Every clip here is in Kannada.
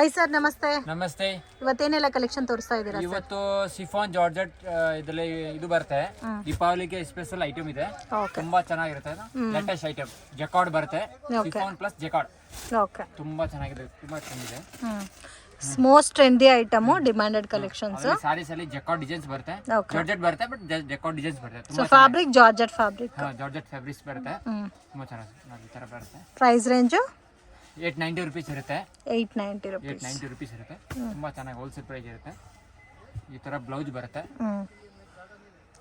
ಹಾಯ್ ಸರ್ ನಮಸ್ತೆ ನಮಸ್ತೆ. ಇವತ್ತೇನೆಲ್ಲ ಕಲೆಕ್ಷನ್ ತೋರಿಸ್ತಾ ಇದ್ದೀರಾ ಇವತ್ತು ಸಿಫಾನ್ ಜಾರ್ಜೆಟ್ ಇದರಲ್ಲಿ ಇದು ಬರುತ್ತೆ. ದೀಪಾವಳಿಗೆ ಸ್ಪೆಷಲ್ ಐಟಮ್ ಇದೆ. ತುಂಬಾ ಚೆನ್ನಾಗಿರುತ್ತೆ ಲೇಟೆಸ್ಟ್ ಐಟಮ್ ಜಕಾರ್ಡ್ ಬರುತ್ತೆ. ಸಿಫಾನ್ ಪ್ಲಸ್ ಜಕಾರ್ಡ್ ಓಕೆ ತುಂಬಾ ಚೆನ್ನಾಗಿದೆ. ತುಂಬಾ ಚೆನ್ನಾಗಿದೆ most trendy item demanded collections saris ಅಲ್ಲಿ ಜಕಾರ್ಡ್ ಡಿಸೈನ್ಸ್ ಬರುತ್ತೆ. ಜಾರ್ಜೆಟ್ ಬರುತ್ತೆ ಬಟ್ ಜಕಾರ್ಡ್ ಡಿಸೈನ್ಸ್ ಬರುತ್ತೆ. So fabric georgette fabric georgette fabrics ಬರುತ್ತೆ. ತುಂಬಾ ಚೆನ್ನಾಗಿ ಬರುತ್ತೆ. Price range eight ninety rupees ಇರುತ್ತೆ. Eight ninety eight rupees ninety rupees ಇರುತ್ತೆ. ತುಂಬಾ ಚೆನ್ನಾಗಿ ಹೋಲ್ಸೇಲ್ ಪ್ರೈಸ್ ಇರುತ್ತೆ. ಈ ತರ ಬ್ಲೌಸ್ ಬರುತ್ತೆ.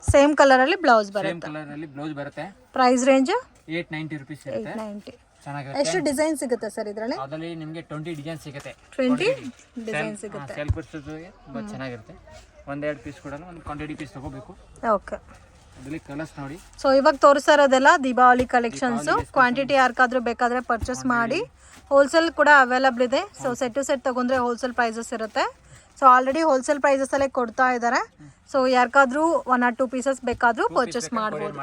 ಸೇಮ್ ಸೇಮ್ ಕಲರಲ್ಲಿ ಬ್ಲೌಸ್ ಸೇಮ್ ಬರುತ್ತೆ. ಕಲರ್ ಅಲ್ಲಿ ಬ್ಲೌಸ್ ಬರುತ್ತೆ. Price range eight ninety rupees ಇರುತ್ತೆ. ಏಯ್ಟ್ ನೈಂಟಿ ಚೆನ್ನಾಗಿರುತ್ತೆ. ಎಷ್ಟು ಡಿಸೈನ್ ಸಿಗುತ್ತೆ ಸರ್ ಇದರಲ್ಲಿ? ಅದರಲ್ಲಿ ನಿಮಗೆ ಟ್ವೆಂಟಿ ಡಿಸೈನ್ ಸಿಗುತ್ತೆ. ಟ್ವೆಂಟಿ ಡಿಸೈನ್ ಸಿಗುತ್ತೆ. ಸೆಲ್ಫ್ ಪುಸ್ತಕಕ್ಕೆ ತುಂಬ ಚೆನ್ನಾಗಿರುತ್ತೆ. ಒಂದೆರಡು ಪೀಸ್ ಕೂಡ ಒಂದು ಕ್ವಾಂಟಿಟಿ ಪೀಸ್ ತಗೋಬೇಕು. ಓಕೆ ಸೊ ಇವಾಗ ತೋರಿಸ್ತಾ ಇರೋದೆಲ್ಲ ದೀಪಾವಳಿ ಕಲೆಕ್ಷನ್ಸು ಕ್ವಾಂಟಿಟಿ ಯಾರಿಗಾದ್ರೂ ಬೇಕಾದರೆ ಪರ್ಚೇಸ್ ಮಾಡಿ. ಹೋಲ್ಸೇಲ್ ಕೂಡ ಅವೈಲಬಲ್ ಇದೆ. ಸೊ ಸೆಟ್ ಟು ಸೆಟ್ ತಗೊಂಡ್ರೆ ಹೋಲ್ಸೇಲ್ ಪ್ರೈಸಸ್ ಇರುತ್ತೆ. ಸೊ ಆಲ್ರೆಡಿ ಹೋಲ್ಸೇಲ್ ಪ್ರೈಸಸಲ್ಲೇ ಕೊಡ್ತಾ ಇದ್ದಾರೆ. ಸೊ ಯಾರಿಗಾದ್ರೂ ಒನ್ ಆರ್ ಟೂ ಪೀಸಸ್ ಬೇಕಾದರೂ ಪರ್ಚೇಸ್ ಮಾಡ್ಬೋದು.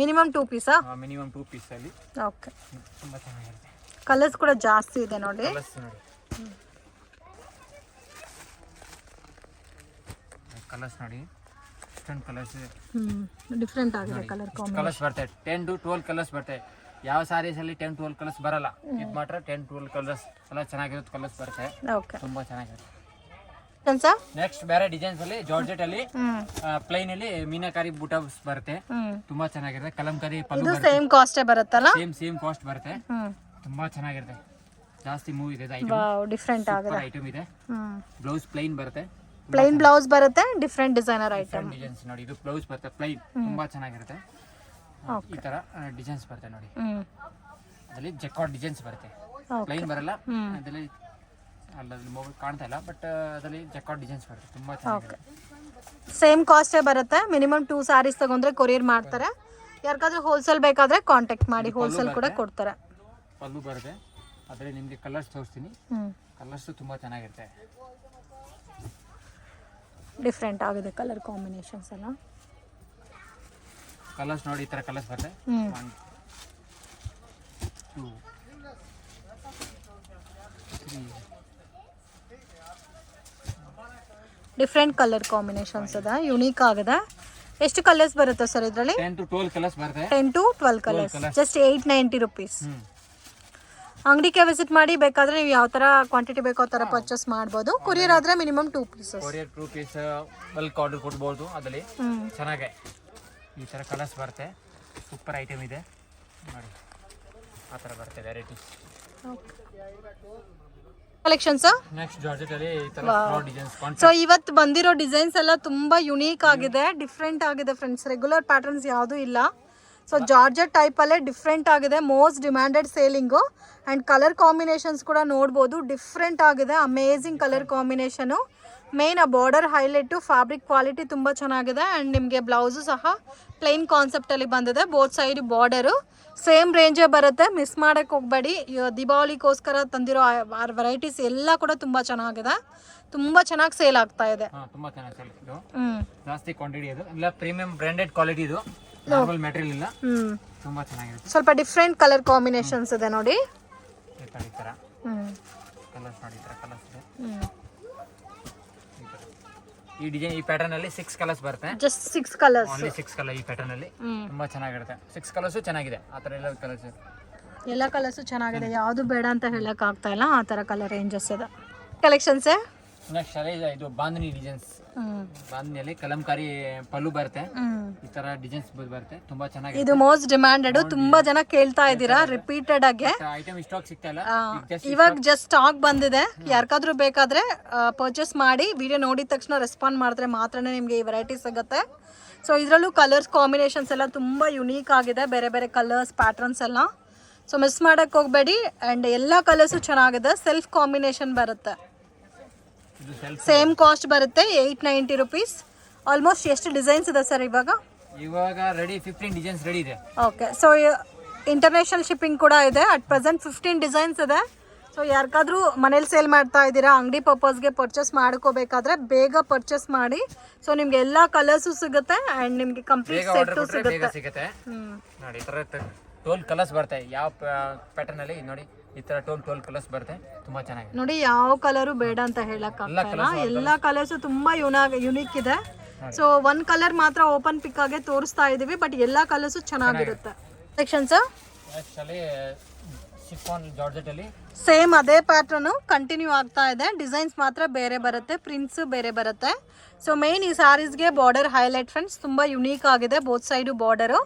ಮಿನಿಮಮ್ ಟೂ ಪೀಸಾ ಮಿನಿಮಮ್ ಟೂ ಪೀಸಲ್ಲಿ ಓಕೆ ಕಲರ್ಸ್ ಕೂಡ ಜಾಸ್ತಿ ಇದೆ ನೋಡಿ. ಕಲರ್ಸ್ ನೋಡಿ. ಇಷ್ಟೊಂದು ಕಲರ್ಸ್ ಡಿಫ್ರೆಂಟ್ ಆಗಿದೆ ಕಲರ್ ಕಲರ್ಸ್ ಬರ್ತವೆ ಟೆನ್ ಟು ಟ್ವೆಲ್ ಕಲರ್ಸ್ ಬರ್ತವೆ ಯಾವ ಸಾರೀಸಲ್ಲಿ ಟೆನ್ ಟ್ವೆಲ್ ಕಲರ್ಸ್ ಬರಲ್ಲ. ಇದು ಮಾತ್ರ ಟೆನ್ ಟ್ವೆಲ್ ಕಲರ್ಸ್ ಎಲ್ಲ ಚೆನ್ನಾಗಿರುತ್ತೆ ಕಲರ್ಸ್ ಬರುತ್ತೆ ಓಕೆ ತುಂಬ ಚೆನ್ನಾಗಿರುತ್ತೆ. ನೆಕ್ಸ್ಟ್ ಬೇರೆ ಡಿಸೈನ್ಸ್ ಅಲ್ಲಿ ಜಾರ್ಜೆಟ್ ಅಲ್ಲಿ ಪ್ಲೈನ್ ಅಲ್ಲಿ ಮೀನಾಕಾರಿ ಬೂಟಸ್ ಬರುತ್ತೆ ತುಂಬಾ ಚೆನ್ನಾಗಿರುತ್ತೆ. ಕಲಂಕಾರಿ ಇದು ಸೇಮ್ ಕಾಸ್ಟ್ ಬರುತ್ತಲ್ಲ? ಸೇಮ್ ಸೇಮ್ ಕಾಸ್ಟ್ ಬರುತ್ತೆ ತುಂಬಾ ಚೆನ್ನಾಗಿರುತ್ತೆ. ಜಾಸ್ತಿ ಮೂವ್ ಇದೆ ಐಟಮ್ ಡಿಫ್ರೆಂಟ್ ಆಗಿದೆ. ಐಟಮ್ ಇದೆ. ಬ್ಲೌಸ್ ಪ್ಲೈನ್ ಬರುತ್ತೆ ಪ್ಲೈನ್ ಬ್ಲೌಸ್ ಬರುತ್ತೆ ಡಿಫ್ರೆಂಟ್ ಡಿಸೈನರ್ ಐಟಮ್ ಡಿಸೈನ್ಸ್ ನೋಡಿ ಇದು ಬ್ಲೌಸ್ ಬರುತ್ತೆ ಪ್ಲೈನ್ ತುಂಬಾ ಚೆನ್ನಾಗಿರುತ್ತೆ. ಈ ತರ ಡಿಸೈನ್ಸ್ ಬರುತ್ತೆ ನೋಡಿ. ಅದರಲ್ಲಿ ಜೆಕಾಟ್ ಡಿಸೈನ್ಸ್ ಬರುತ್ತೆ. ಪ್ಲೈನ್ ಬರಲ್ಲ ಅದರಲ್ಲಿ ಮೊಬೈಲ್ ಕಾಣ್ತಾ ಇಲ್ಲ ಬಟ್ ಅದರಲ್ಲಿ ಜೆಕಾಟ್ ಡಿಸೈನ್ಸ್ ಬರುತ್ತೆ ತುಂಬಾ ಚೆನ್ನಾಗಿರುತ್ತೆ. ಸೇಮ್ ಕಾಸ್ಟೇ ಬರುತ್ತೆ ಮಿನಿಮಮ್ ಟೂ ಸ್ಯಾರೀಸ್ ತಗೊಂಡ್ರೆ ಕೊರಿಯರ್ ಮಾಡ್ತಾರೆ. ಯಾರಿಗಾದ್ರೂ ಹೋಲ್ಸೇಲ್ ಬೇಕಾದ್ರೆ ಕಾಂಟ್ಯಾಕ್ಟ್ ಮಾಡಿ ಹೋಲ್ಸೇಲ್ ಕೂಡ ಕೊಡ್ತಾರೆ. ಪಲ್ಲು ಬರುತ್ತೆ ಅದರಲ್ಲಿ ನಿಮಗೆ ಕಲರ್ಸ್ ತೋರಿಸ್ತೀನಿ. ಕಲರ್ಸ್ ತುಂಬಾ ಚೆನ್ನಾಗಿರುತ್ತೆ. ಡಿಫ್ರೆಂಟ್ ಆಗಿದೆ ಕಲರ್ ಕಾಂಬಿನೇಷನ್ಸ್ ಎಲ್ಲ. ಕಲರ್ಸ್ ನೋಡಿ ಈ ಥರ ಕಲರ್ಸ್ ಬರುತ್ತೆ. ಹ್ಮ್. One two three different colour combinations ಅದ ಯುನೀಕ್ ಆಗದ. ಎಷ್ಟು ಕಲರ್ಸ್ ಬರುತ್ತೆ ಸರ್ ಇದರಲ್ಲಿ? ಟೆನ್ ಟು ಟ್ವೆಲ್ ಕಲರ್ಸ್ ಬರುತ್ತೆ. Ten to twelve colours just eight ninety rupees ಅಂಗಡಿಗೆ ವಿಸಿಟ್ ಮಾಡಿ ಬೇಕಾದ್ರೆ ನೀವು ಯಾವ ತರ ಕ್ವಾಂಟಿಟಿ ಬೇಕೋ ಆ ಥರ ಪರ್ಚೇಸ್ ಮಾಡ್ಬೋದು. ಕೊರಿಯರ್ ಆದ್ರೆ minimum two pieces courier two piece bulk order ಕೊಡ್ಬೋದು ಅದರಲ್ಲಿ. ಚೆನ್ನಾಗೆ. ಈ ಥರ ಕಲರ್ಸ್ ಬರುತ್ತೆ. ಸೂಪರ್ ಐಟಮ್ ಇದೆ. ನೋಡಿ. ಆ ಥರ ಬರುತ್ತೆ ವೆರೈಟಿ ಕಲೆಕ್ಷನ್ಸ್ ನೆಕ್ಸ್ಟ್ ಜಾರ್ಜೆಟಲ್ಲಿ ಈ ಥರ ಡಿಸೈನ್ಸ್ ಸೊ ಇವತ್ತು ಬಂದಿರೋ ಡಿಸೈನ್ಸ್ ಎಲ್ಲ ತುಂಬಾ ಯುನೀಕ್ ಆಗಿದೆ ಡಿಫ್ರೆಂಟ್ ಆಗಿದೆ ಫ್ರೆಂಡ್ಸ್ ರೆಗ್ಯುಲರ್ ಪ್ಯಾಟರ್ನ್ಸ್ ಯಾವುದೂ ಇಲ್ಲ. ಸೊ ಜಾರ್ಜೆಟ್ ಟೈಪಲ್ಲೇ ಡಿಫ್ರೆಂಟ್ ಆಗಿದೆ most demanded selling and colour combinations ಕೂಡ ನೋಡ್ಬೋದು. ಡಿಫ್ರೆಂಟ್ ಆಗಿದೆ. ಅಮೇಝಿಂಗ್ ಕಲರ್ ಕಾಂಬಿನೇಷನು ಮೇನ್ ಆ ಬಾರ್ಡರ್ ಹೈಲೈಟು ಫ್ಯಾಬ್ರಿಕ್ ಕ್ವಾಲಿಟಿ ತುಂಬ ಚೆನ್ನಾಗಿದೆ. ಆ್ಯಂಡ್ ನಿಮಗೆ ಬ್ಲೌಸು ಸಹ ಪ್ಲೈನ್ ಕಾನ್ಸೆಪ್ಟಲ್ಲಿ ಬಂದಿದೆ. ಬೋತ್ ಸೈಡ್ ಬಾರ್ಡರು ಸೇಮ್ ರೇಂಜೇ ಬರುತ್ತೆ. ಮಿಸ್ ಮಾಡೋಕ್ಕೆ ಹೋಗಬೇಡಿ. ದೀಪಾವಳಿಗೋಸ್ಕರ ತಂದಿರೋ ವೆರೈಟೀಸ್ ಎಲ್ಲ ಕೂಡ ತುಂಬ ಚೆನ್ನಾಗಿದೆ. ತುಂಬ ಚೆನ್ನಾಗಿ ಸೇಲ್ ಆಗ್ತಾ ಇದೆ. ಜಾಸ್ತಿ ಕ್ವಾಂಟಿಟಿ ಇಲ್ಲ ಪ್ರೀಮಿಯಂ ಬ್ರ್ಯಾಂಡೆಡ್ ಕ್ವಾಲಿಟಿ ಇದು. ನಾರ್ಮಲ್ ಮೆಟೀರಿಯಲ್ ಇಲ್ಲ. ಹ್ಞೂ ತುಂಬ ಚೆನ್ನಾಗಿರುತ್ತೆ ಸ್ವಲ್ಪ ಡಿಫ್ರೆಂಟ್ ಕಲರ್ ಕಾಂಬಿನೇಷನ್ಸ್ ಇದೆ ನೋಡಿ. ಈ ಥರ. ಕಲರ್ಸ್ ನೋಡಿ ಈ ಥರ ಕಲರ್ಸ್ ಇದೆ. ಈ ಡಿಸೈನ್ ಈ ಪ್ಯಾಟರ್ನ್ ಅಲ್ಲಿ ಸಿಕ್ಸ್ ಕಲರ್ಸ್ ಬರುತ್ತೆ. Just six colours only six colour ಈ ಪ್ಯಾಟರ್ನ್ ಅಲ್ಲಿ. ತುಂಬಾ ಚೆನ್ನಾಗಿರುತ್ತೆ. ಸಿಕ್ಸ್ ಕಲರ್ಸ್ ಚೆನ್ನಾಗಿದೆ. ಆ ಥರ ಎಲ್ಲ ಕಲರ್ಸ್ ಎಲ್ಲ ಕಲರ್ಸು ಚೆನ್ನಾಗಿದೆ. ಯಾವುದು ಬೇಡ ಅಂತ ಹೇಳಕ್ ಆಗ್ತಾ ಇಲ್ಲ. ಆ ಥರ ಕಲರ್ ರೇಂಜಸ್ ಇದೆ. ಕಲೆಕ್ಷನ್ಸ್ ನೆಕ್ಸ್ಟ್ ಇದು ಬಾಂಧನಿ ಡಿಸೈನ್ಸ್ ಬಾಂಧನಿಯಲ್ಲಿ ಕಲಂಕಾರಿ ಪಲ್ಲು ಬರುತ್ತೆ. ಈ ತರ ಡಿಸೈನ್ಸ್ ಬರುತ್ತೆ. ತುಂಬಾ ಚೆನ್ನಾಗಿ ಇದು ಮೋಸ್ಟ್ ಡಿಮ್ಯಾಂಡೆಡ್ ತುಂಬಾ ಜನ ಕೇಳ್ತಾ ಇದ್ದೀರಾ? ರಿಪೀಟೆಡ್ ಆಗಿ. ಐಟಮ್ ಸ್ಟಾಕ್ ಸಿಗ್ತಾ ಇಲ್ಲ. ಇವಾಗ ಜಸ್ಟ್ ಸ್ಟಾಕ್ ಬಂದಿದೆ. ಯಾರಿಗಾದ್ರೂ ಬೇಕಾದ್ರೆ ಪರ್ಚೇಸ್ ಮಾಡಿ ವಿಡಿಯೋ ನೋಡಿದ ತಕ್ಷಣ ರೆಸ್ಪಾಂಡ್ ಮಾಡಿದ್ರೆ ಮಾತ್ರನೇ ನಿಮಗೆ ಈ ವೆರೈಟಿ ಸಿಗುತ್ತೆ. ಸೊ ಇದರಲ್ಲೂ ಕಲರ್ಸ್ ಕಾಂಬಿನೇಷನ್ಸ್ ಎಲ್ಲ ತುಂಬ ಯುನೀಕ್ ಆಗಿದೆ. ಬೇರೆ ಬೇರೆ ಕಲರ್ಸ್ ಪ್ಯಾಟರ್ನ್ಸ್ ಎಲ್ಲ. ಸೊ ಮಿಸ್ ಮಾಡೋಕ್ಕೆ ಹೋಗಬೇಡಿ. ಆ್ಯಂಡ್ ಎಲ್ಲ ಕಲರ್ಸು ಚೆನ್ನಾಗಿದೆ. ಸೆಲ್ಫ್ ಕಾಂಬಿನೇಷನ್ ಬರುತ್ತೆ. ಸೇಮ್ ಕಾಸ್ಟ್ ಬರುತ್ತೆ ಏಯ್ಟ್ ನೈಂಟಿ ರುಪೀಸ್ ಆಲ್ಮೋಸ್ಟ್ ಎಷ್ಟು ಡಿಸೈನ್ಸ್ ಇದೆ ಸರ್ ಇವಾಗ? ಇವಾಗ ರೆಡಿ ಫಿಫ್ಟೀನ್ ಡಿಸೈನ್ಸ್ ರೆಡಿ ಇದೆ. ಓಕೆ ಸೊ ಇಂಟರ್ನ್ಯಾಷನಲ್ ಶಿಪ್ಪಿಂಗ್ ಕೂಡ ಇದೆ. ಅಟ್ ಪ್ರೆಸೆಂಟ್ ಫಿಫ್ಟೀನ್ ಡಿಸೈನ್ಸ್ ಇದೆ. ಸೊ ಯಾರಿಗಾದ್ರೂ ಮನೇಲಿ ಸೇಲ್ ಮಾಡ್ತಾ ಇದ್ದೀರಾ ಅಂಗಡಿ ಪರ್ಪಸ್ಗೆ ಪರ್ಚೇಸ್ ಮಾಡ್ಕೋಬೇಕಾದ್ರೆ ಬೇಗ ಪರ್ಚೇಸ್ ಮಾಡಿ. ಸೊ ನಿಮ್ಗೆ ಎಲ್ಲ ಕಲರ್ಸು ಸಿಗುತ್ತೆ ಆ್ಯಂಡ್ ನಿಮಗೆ ಕಂಪ್ಲೀಟ್ ಸೆಟ್ ಸೆಟ್ಟು ಸಿಗುತ್ತೆ. ಸಿಗುತ್ತೆ. ನೋಡಿ ಈ ಟ್ವೆಲ್ ಕಲರ್ಸ್ ಯಾವ ಪ್ಯಾಟರ್ನ್ ಅಲ್ಲಿ ನೋಡಿ. ಈ ತರ ಟೋಲ್ ಟೋಲ್ ಕಲರ್ಸ್ ಬರುತ್ತೆ. ತುಂಬಾ ಚೆನ್ನಾಗಿದೆ. ನೋಡಿ ಯಾವ ಕಲರು ಬೇಡ ಅಂತ ಹೇಳಕ್ ಎಲ್ಲಾ ಎಲ್ಲ ಕಲರ್ಸ್ ತುಂಬಾ ಯುನಾಗ್ ಯುನಿಕ್ ಇದೆ. ಸೊ ಒಂದ್ ಕಲರ್ ಮಾತ್ರ ಓಪನ್ ಪಿಕ್ ಆಗಿ ತೋರಿಸ್ತಾ ಇದೀವಿ ಬಟ್ ಎಲ್ಲಾ ಕಲರ್ಸ್ ಚೆನ್ನಾಗಿರುತ್ತೆ ಸೆಕ್ಷನ್ಸ್ ಸರ್ ಸೇಮ್ ಅದೇ ಪ್ಯಾಟ್ರನ್ ಕಂಟಿನ್ಯೂ ಆಗ್ತಾ ಇದೆ. ಡಿಸೈನ್ಸ್ ಮಾತ್ರ ಬೇರೆ ಬರುತ್ತೆ ಪ್ರಿಂಟ್ಸ್ ಬೇರೆ ಬರುತ್ತೆ. ಸೊ ಮೇನ್ ಈ ಸ್ಯಾರೀಸ್ಗೆ ಬಾರ್ಡರ್ ಹೈಲೈಟ್ ಫ್ರೆಂಡ್ಸ್ ತುಂಬಾ ಯುನೀಕ್ ಆಗಿದೆ ಬೋತ್ ಸೈಡು ಬಾರ್ಡರು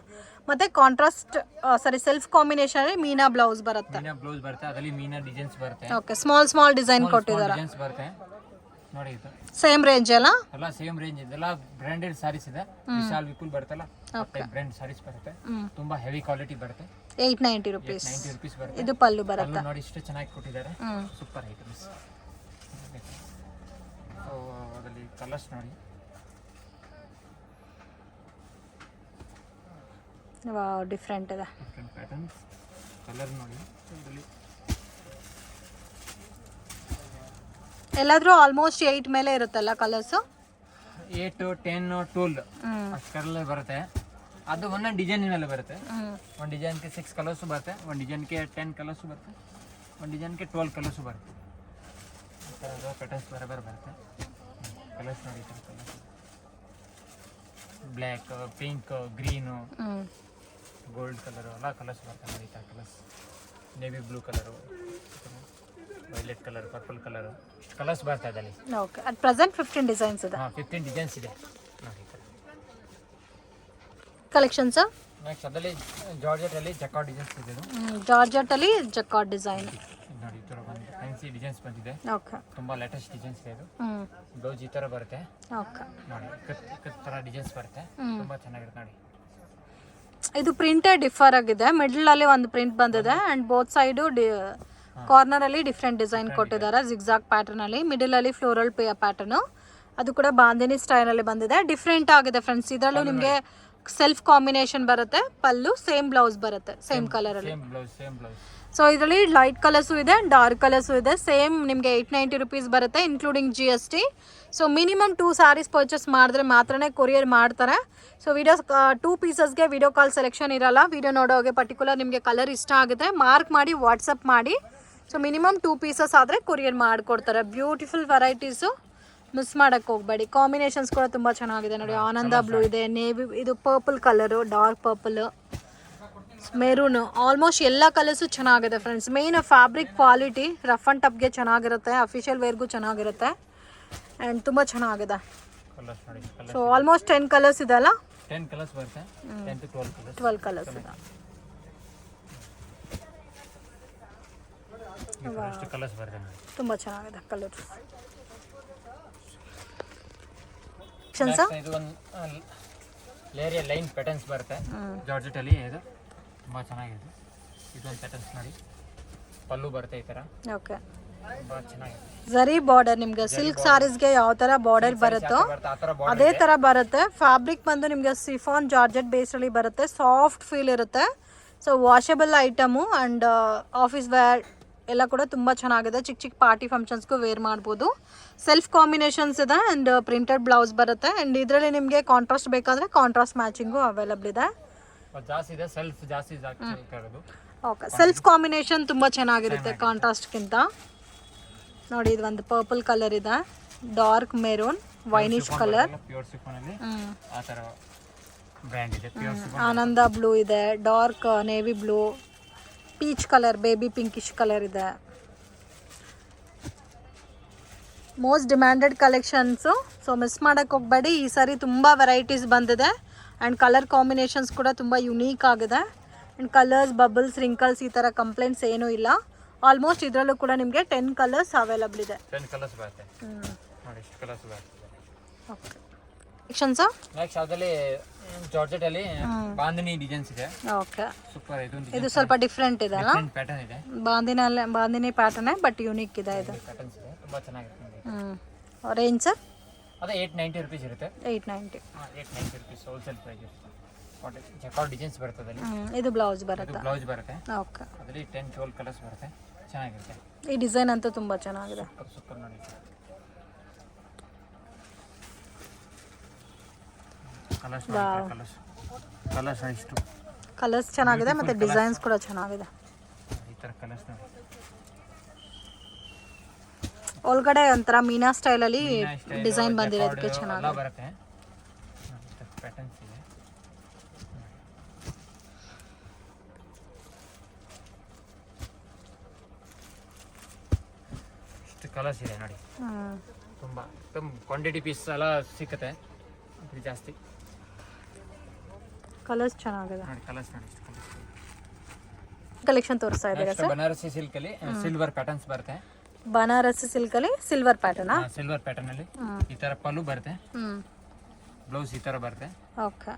ಮತ್ತೆ ಕಾಂಟ್ರಾಸ್ಟ್ ಸಾರಿ ಸೆಲ್ಫ್ ಕಾಂಬಿನೇಷನ್ ಅಲ್ಲಿ ಮೀನಾ ಬ್ಲೌಸ್ ಬರುತ್ತೆ. ಮೀನಾ ಬ್ಲೌಸ್ ಬರುತ್ತೆ ಅದರಲ್ಲಿ ಮೀನಾ ಡಿಸೈನ್ಸ್ ಬರುತ್ತೆ. ಓಕೆ ಸ್ಮಾಲ್ ಸ್ಮಾಲ್ ಡಿಸೈನ್ ಕೊಟ್ಟಿದ್ದಾರೆ ಡಿಸೈನ್ಸ್ ಬರುತ್ತೆ. ನೋಡಿ ಇದು. ಸೇಮ್ ರೇಂಜ್ ಅಲ್ಲ? ಎಲ್ಲ ಸೇಮ್ ರೇಂಜ್ ಇದೆಲ್ಲ ಬ್ರಾಂಡೆಡ್ ಸಾರೀಸ್ ಇದೆ. ವಿಶಾಲ್ ವಿಪುಲ್ ಬರುತ್ತಲ್ಲ ಬ್ರ್ಯಾಂಡ್ ಸಾರೀಸ್ ಬರುತ್ತೆ. ತುಂಬಾ ಹೆವಿ ಕ್ವಾಲಿಟಿ ಬರುತ್ತೆ. Eight ninety rupees ninety rupees ಬರುತ್ತೆ. ಇದು ಪಲ್ಲು ಬರುತ್ತೆ. ನೋಡಿ ಇಷ್ಟು ಚೆನ್ನಾಗಿ ಕೊಟ್ಟಿದ್ದಾರೆ. ಸೂಪರ್ ಐಟಮ್ಸ್ ಸೋ ಅದರಲ್ಲಿ ಕಲರ್ಸ್ ನೋಡಿ. ಡಿಫ್ರೆಂಟ್ ಅದ ಡಿಫ್ರೆಂಟ್ ಪ್ಯಾಟರ್ನ್ಸ್ ಕಲರ್ ನೋಡಿ ಎಲ್ಲಾದ್ರೂ ಆಲ್ಮೋಸ್ಟ್ ಏಯ್ಟ್ ಮೇಲೆ ಇರುತ್ತಲ್ಲ ಕಲರ್ಸು ಏಟ್ ಟೆನ್ ಟೂಲ್ ಅಷ್ಟು ಬರುತ್ತೆ. ಅದು ಒಂದೊಂದು ಡಿಸೈನ್ ಮೇಲೆ ಬರುತ್ತೆ. ಒಂದು ಡಿಸೈನ್ಗೆ ಸಿಕ್ಸ್ ಕಲರ್ಸು ಬರುತ್ತೆ ಒಂದು ಡಿಸೈನ್ಗೆ ಟೆನ್ ಕಲರ್ಸು ಬರುತ್ತೆ ಒಂದು ಡಿಸೈನ್ಗೆ ಟ್ವೆಲ್ ಕಲರ್ಸು ಬರುತ್ತೆ. ಪ್ಯಾಟರ್ನ್ಸ್ ಬೇರೆ ಬೇರೆ ಬರುತ್ತೆ. ಕಲರ್ಸ್ ನೋಡಿ colours black pink green gold colour ಎಲ್ಲ ಕಲರ್ಸ್ ಬರ್ತವೆ ಈ ಥರ colours navy blue colour violet colour purple colour colours ಬರ್ತಾ ಇದೆ ಅಲ್ಲಿ. Okay at present fifteen designs ಇದೆ. ಹಾಂ ಫಿಫ್ಟೀನ್ ಡಿಸೈನ್ಸ್ ಇದೆ. ನೋಡಿ ಕಲೆಕ್ಷನ್ಸ್ ನೆಕ್ಸ್ಟ್ ಅದರಲ್ಲಿ ಜಾರ್ಜೆಟಲ್ಲಿ ಜಕಾಟ್ ಡಿಸೈನ್ಸ್ ಇದೆ ಜಾರ್ಜೆಟ್ ಅಲ್ಲಿ ಜಕಾಟ್ ಡಿಸೈನ್ ನೋಡಿ ಈ ಥರ ಬಂದಿದೆ. ಫ್ಯಾನ್ಸಿ ಡಿಸೈನ್ಸ್ ಬಂದಿದೆ. ಓಕೆ ತುಂಬ ಲೇಟೆಸ್ಟ್ ಡಿಸೈನ್ಸ್ ಇದೆ ಇದು. ಹ್ಮ್. ಬ್ಲೌಸ್ ಈ ಥರ ಬರುತ್ತೆ. ಓಕೆ ನೋಡಿ ಕತ್ ಕತ್ ಥರ ಡಿಸೈನ್ಸ್ ಬರುತ್ತೆ. ತುಂಬ ಚೆನ್ನಾಗಿರುತ್ತೆ ನೋಡಿ. ಇದು ಪ್ರಿಂಟೇ ಡಿಫರ್ ಆಗಿದೆ. ಮಿಡ್ಲ್ ಅಲ್ಲಿ ಒಂದು ಪ್ರಿಂಟ್ ಬಂದಿದೆ ಅಂಡ್ ಬೋತ್ ಸೈಡು ಕಾರ್ನರ್ ಅಲ್ಲಿ ಡಿಫ್ರೆಂಟ್ ಡಿಸೈನ್ ಕೊಟ್ಟಿದ್ದಾರೆ. ಜಿಗ್ಜಾಗ್ ಪ್ಯಾಟರ್ನ್ ಅಲ್ಲಿ. ಮಿಡಲ್ ಅಲ್ಲಿ ಫ್ಲೋರಲ್ ಪ್ಯಾಟರ್ನ್ ಅದು ಕೂಡ ಬಾಂದಿನಿ ಸ್ಟೈಲ್ ಅಲ್ಲಿ ಬಂದಿದೆ. ಡಿಫ್ರೆಂಟ್ ಆಗಿದೆ ಫ್ರೆಂಡ್ಸ್ ಇದರಲ್ಲೂ ನಿಮಗೆ ಸೆಲ್ಫ್ ಕಾಂಬಿನೇಷನ್ ಬರುತ್ತೆ. ಪಲ್ಲು ಸೇಮ್ ಬ್ಲೌಸ್ ಬರುತ್ತೆ. ಸೇಮ್ ಕಲರ್ ಅಲ್ಲಿ. ಸೊ ಇದರಲ್ಲಿ ಲೈಟ್ ಕಲರ್ಸು ಇದೆ ಡಾರ್ಕ್ ಕಲರ್ಸು ಇದೆ. ಸೇಮ್ ನಿಮಗೆ ಏಯ್ಟ್ ನೈಂಟಿ ರುಪೀಸ್ ಬರುತ್ತೆ including G S T so minimum two saris purchase ಮಾಡಿದ್ರೆ ಮಾತ್ರನೇ ಕೊರಿಯರ್ ಮಾಡ್ತಾರೆ. ಸೊ ವಿಡಿಯೋ ಟೂ ಪೀಸಸ್ಗೆ ವಿಡಿಯೋ ಕಾಲ್ ಸೆಲೆಕ್ಷನ್ ಇರಲ್ಲ. ವಿಡಿಯೋ ನೋಡೋಗೆ ಪರ್ಟಿಕ್ಯುಲರ್ ನಿಮಗೆ ಕಲರ್ ಇಷ್ಟ ಆಗುತ್ತೆ. ಮಾರ್ಕ್ ಮಾಡಿ ವಾಟ್ಸಪ್ ಮಾಡಿ. ಸೊ ಮಿನಿಮಮ್ ಟೂ ಪೀಸಸ್ ಆದರೆ ಕೊರಿಯರ್ ಮಾಡಿಕೊಡ್ತಾರೆ. ಬ್ಯೂಟಿಫುಲ್ ವೆರೈಟೀಸು ಮಿಸ್ ಮಾಡೋಕ್ಕೆ ಹೋಗಬೇಡಿ. ಕಾಂಬಿನೇಷನ್ಸ್ ಕೂಡ ತುಂಬ ಚೆನ್ನಾಗಿದೆ ನೋಡಿ. ಆನಂದ ಬ್ಲೂ ಇದೆ ನೇವಿ ಇದು purple colour dark purple maroon. Almost ಎಲ್ಲ ಕಲರ್ಸು ಚೆನ್ನಾಗಿದೆ friends main fabric quality rough and ಟಪ್ಗೆ ಚೆನ್ನಾಗಿರುತ್ತೆ. ಅಫಿಷಿಯಲ್ ವೇರ್ಗೂ ಚೆನ್ನಾಗಿರುತ್ತೆ. ಆ್ಯಂಡ್ ತುಂಬ ಚೆನ್ನಾಗಿದೆ. ಸೊ ಆಲ್ಮೋಸ್ಟ್ ಟೆನ್ ಕಲರ್ಸ್ ಇದೆ ಅಲ್ಲ? ಟ್ವೆಲ್ ಕಲರ್ಸ್ ಇದೆ. ತುಂಬ ಚೆನ್ನಾಗಿದೆ ಕಲರ್ಸ್ ಲೈನ್ ಪ್ಯಾಟರ್ನ್ಸ್ ಬರುತ್ತೆ. ಜಾರ್ಜೆಟ್ ಜಾರ್ಜೆಟಲ್ಲಿ ಇದು. ತುಂಬ ಚೆನ್ನಾಗಿದೆ. ಇದೊಂದು ಪ್ಯಾಟರ್ನ್ಸ್ ನೋಡಿ. ಪಲ್ಲು ಬರುತ್ತೆ ಈ ಥರ ಓಕೆ ತುಂಬ ಚೆನ್ನಾಗಿದೆ. ಝರಿ ಬಾರ್ಡರ್ ನಿಮ್ಗೆ ಸಿಲ್ಕ್ ಸಾರೀಸ್ಗೆ ಯಾವ ಥರ ಬಾರ್ಡರ್ ಬರುತ್ತೋ ಅದೇ ಥರ ಬರುತ್ತೆ. ಫ್ಯಾಬ್ರಿಕ್ ಬಂದು ನಿಮಗೆ ಸಿಫಾನ್ ಜಾರ್ಜೆಟ್ ಅಲ್ಲಿ ಬರುತ್ತೆ. ಸಾಫ್ಟ್ ಫೀಲ್ ಇರುತ್ತೆ. So washable item and office wear ಎಲ್ಲ ಕೂಡ ತುಂಬ ಚೆನ್ನಾಗಿದೆ. ಚಿಕ್ಕ ಚಿಕ್ಕ ಪಾರ್ಟಿ ಫಂಕ್ಷನ್ಸ್ಗೂ ವೇರ್ ಮಾಡ್ಬೋದು. ಸೆಲ್ಫ್ ಕಾಂಬಿನೇಷನ್ಸ್ ಇದೆ ಆ್ಯಂಡ್ ಪ್ರಿಂಟೆಡ್ ಬ್ಲೌಸ್ ಬರುತ್ತೆ. ಆ್ಯಂಡ್ ಇದರಲ್ಲಿ ನಿಮಗೆ ಕಾಂಟ್ರಾಸ್ಟ್ ಬೇಕಾದರೆ ಕಾಂಟ್ರಾಸ್ಟ್ ಮ್ಯಾಚಿಂಗು ಅವೈಲಬಲ್ ಇದೆ. ಜಾಸ್ತಿ ಇದೆ ಸೆಲ್ಫ್ ಜಾಸ್ತಿ ಓಕೆ ಸೆಲ್ಫ್ ಕಾಂಬಿನೇಷನ್ ತುಂಬ ಚೆನ್ನಾಗಿರುತ್ತೆ ಕಾಂಟ್ರಾಸ್ಟ್ಗಿಂತ ನೋಡಿ ಇದು ಒಂದು ಪರ್ಪಲ್ ಕಲರ್ ಇದೆ. ಡಾರ್ಕ್ ಮೆರೂನ್ ವೈನಿಶ್ ಕಲರ್ ಆನಂದ ಬ್ಲೂ ಇದೆ dark navy blue peach colour baby pinkish colour ಇದೆ. Most demanded collections so miss ಮಾಡೋಕ್ಕೆ ಹೋಗಬೇಡಿ. ಈ ಸಾರಿ ತುಂಬ ವೆರೈಟೀಸ್ ಬಂದಿದೆ. ಆ್ಯಂಡ್ ಕಲರ್ ಕಾಂಬಿನೇಷನ್ಸ್ ಕೂಡ ತುಂಬ ಯುನೀಕ್ ಆಗಿದೆ. ಆ್ಯಂಡ್ ಕಲರ್ಸ್ ಬಬಲ್ಸ್ ರಿಂಕಲ್ಸ್ ಈ ಥರ ಕಂಪ್ಲೇಂಟ್ಸ್ ಏನೂ ಇಲ್ಲ. ಆಲ್ಮೋಸ್ಟ್ ಇದರಲ್ಲೂ ಕೂಡ ನಿಮಗೆ ಟೆನ್ ಕಲರ್ಸ್ ಅವೈಲಬಲ್ ಇದೆ. ಟೆನ್ ಕಲರ್ಸ್ ಬರುತ್ತೆ. ನೋಡಿ ಇಷ್ಟು ಕಲರ್ಸ್ ಬರುತ್ತೆ. ಓಕೆ ನೆಕ್ಸ್ಟ್ ಅದರಲ್ಲಿ ಡಿಸೈನ್ಸ್ ಇದೆ. ಓಕೆ ಸೂಪರ್ ಇದು ಇದು ಸ್ವಲ್ಪ ಡಿಫ್ರೆಂಟ್ ಇದೆ ಅಲ್ಲ? ಪ್ಯಾಟರ್ನ್ ಇದೆ. ಬಾಂದಿನಿ ಪ್ಯಾಟರ್ನೇ ಬಟ್ ಯೂನಿಕ್ ಇದೆ ಇದು. ಪ್ಯಾಟರ್ನ್ಸ್ ಇದೆ. ತುಂಬ ರೇಂಜ್ ಸರ್ ಅದೇ ಏಯ್ಟ್ ನೈಂಟಿ ರುಪೀಸ್ ಇರುತ್ತೆ. Eight ninety eight ninety rupees wholesale price jacquard designs ಬರ್ತದೆ ಇದು ಬ್ಲೌಸ್ ಬರುತ್ತೆ. ಬ್ಲೌಸ್ ಬರುತ್ತೆ. ಓಕೆ ಅದರಲ್ಲಿ ಟೆನ್ ಟ್ವೆಲ್ ಕಲರ್ಸ್ ಬರುತ್ತೆ. ಚೆನ್ನಾಗಿರುತ್ತೆ. ಈ ಡಿಸೈನ್ ಅಂತೂ ತುಂಬ ಚೆನ್ನಾಗಿದೆ. ಸೂಪರ್ ಸೂಪರ್ ನೋಡಿ. ಕಲರ್ಸ್ ಕಲರ್ಸ್ ಕಲರ್ಸ್ ಇಷ್ಟು. ಕಲರ್ಸ್ ಚೆನ್ನಾಗಿದೆ ಮತ್ತು ಡಿಸೈನ್ಸ್ ಕೂಡ ಚೆನ್ನಾಗಿದೆ. ಈ ಥರ ಕಲರ್ಸ್ ನೋಡಿ. ಒಳಗಡೆ ಒಂಥರ ಮೀನಾ ಸ್ಟೈಲಲ್ಲಿ ಅಲ್ಲಿ ಡಿಸೈನ್ ಬಂದಿರೋದಕ್ಕೆ ಚೆನ್ನಾಗಿ. ಬರುತ್ತೆ. ಪ್ಯಾಟರ್ನ್ಸ್ ಇದೆ. ಇಷ್ಟು ಕಲರ್ಸ್ ಇದೆ ನೋಡಿ. ತುಂಬ ತುಂಬ ಕ್ವಾಂಟಿಟಿ ಪೀಸ್ ಎಲ್ಲ ಸಿಕ್ಕತ್ತೆ. ಜಾಸ್ತಿ. ಕಲರ್ಸ್ ಚೆನ್ನಾಗಿದೆ. ನೋಡಿ ಕಲರ್ಸ್ ನೋಡಿ ಇಷ್ಟು ಕಲರ್ಸ್ ಕಲೆಕ್ಷನ್ ತೋರಿಸ್ತಾ ಇದ್ದೀರಾ ಸರ್? ಬನಾರಸಿ ಸಿಲ್ಕಲ್ಲಿ ಸಿಲ್ವರ್ ಪ್ಯಾಟರ್ನ್ಸ್ ಬರುತ್ತೆ. ಬನಾರಸ್ ಸಿಲ್ಕಲ್ಲಿ ಸಿಲ್ವರ್ ಪ್ಯಾಟರ್ನಾ ಸಿಲ್ವರ್ ಪ್ಯಾಟರ್ನ್ ಅಲ್ಲಿ. ಈ ತರ ಪಲ್ಲು ಬರುತ್ತೆ. ಬ್ಲೌಸ್ ಈ ತರ ಬರುತ್ತೆ. ಓಕೆ.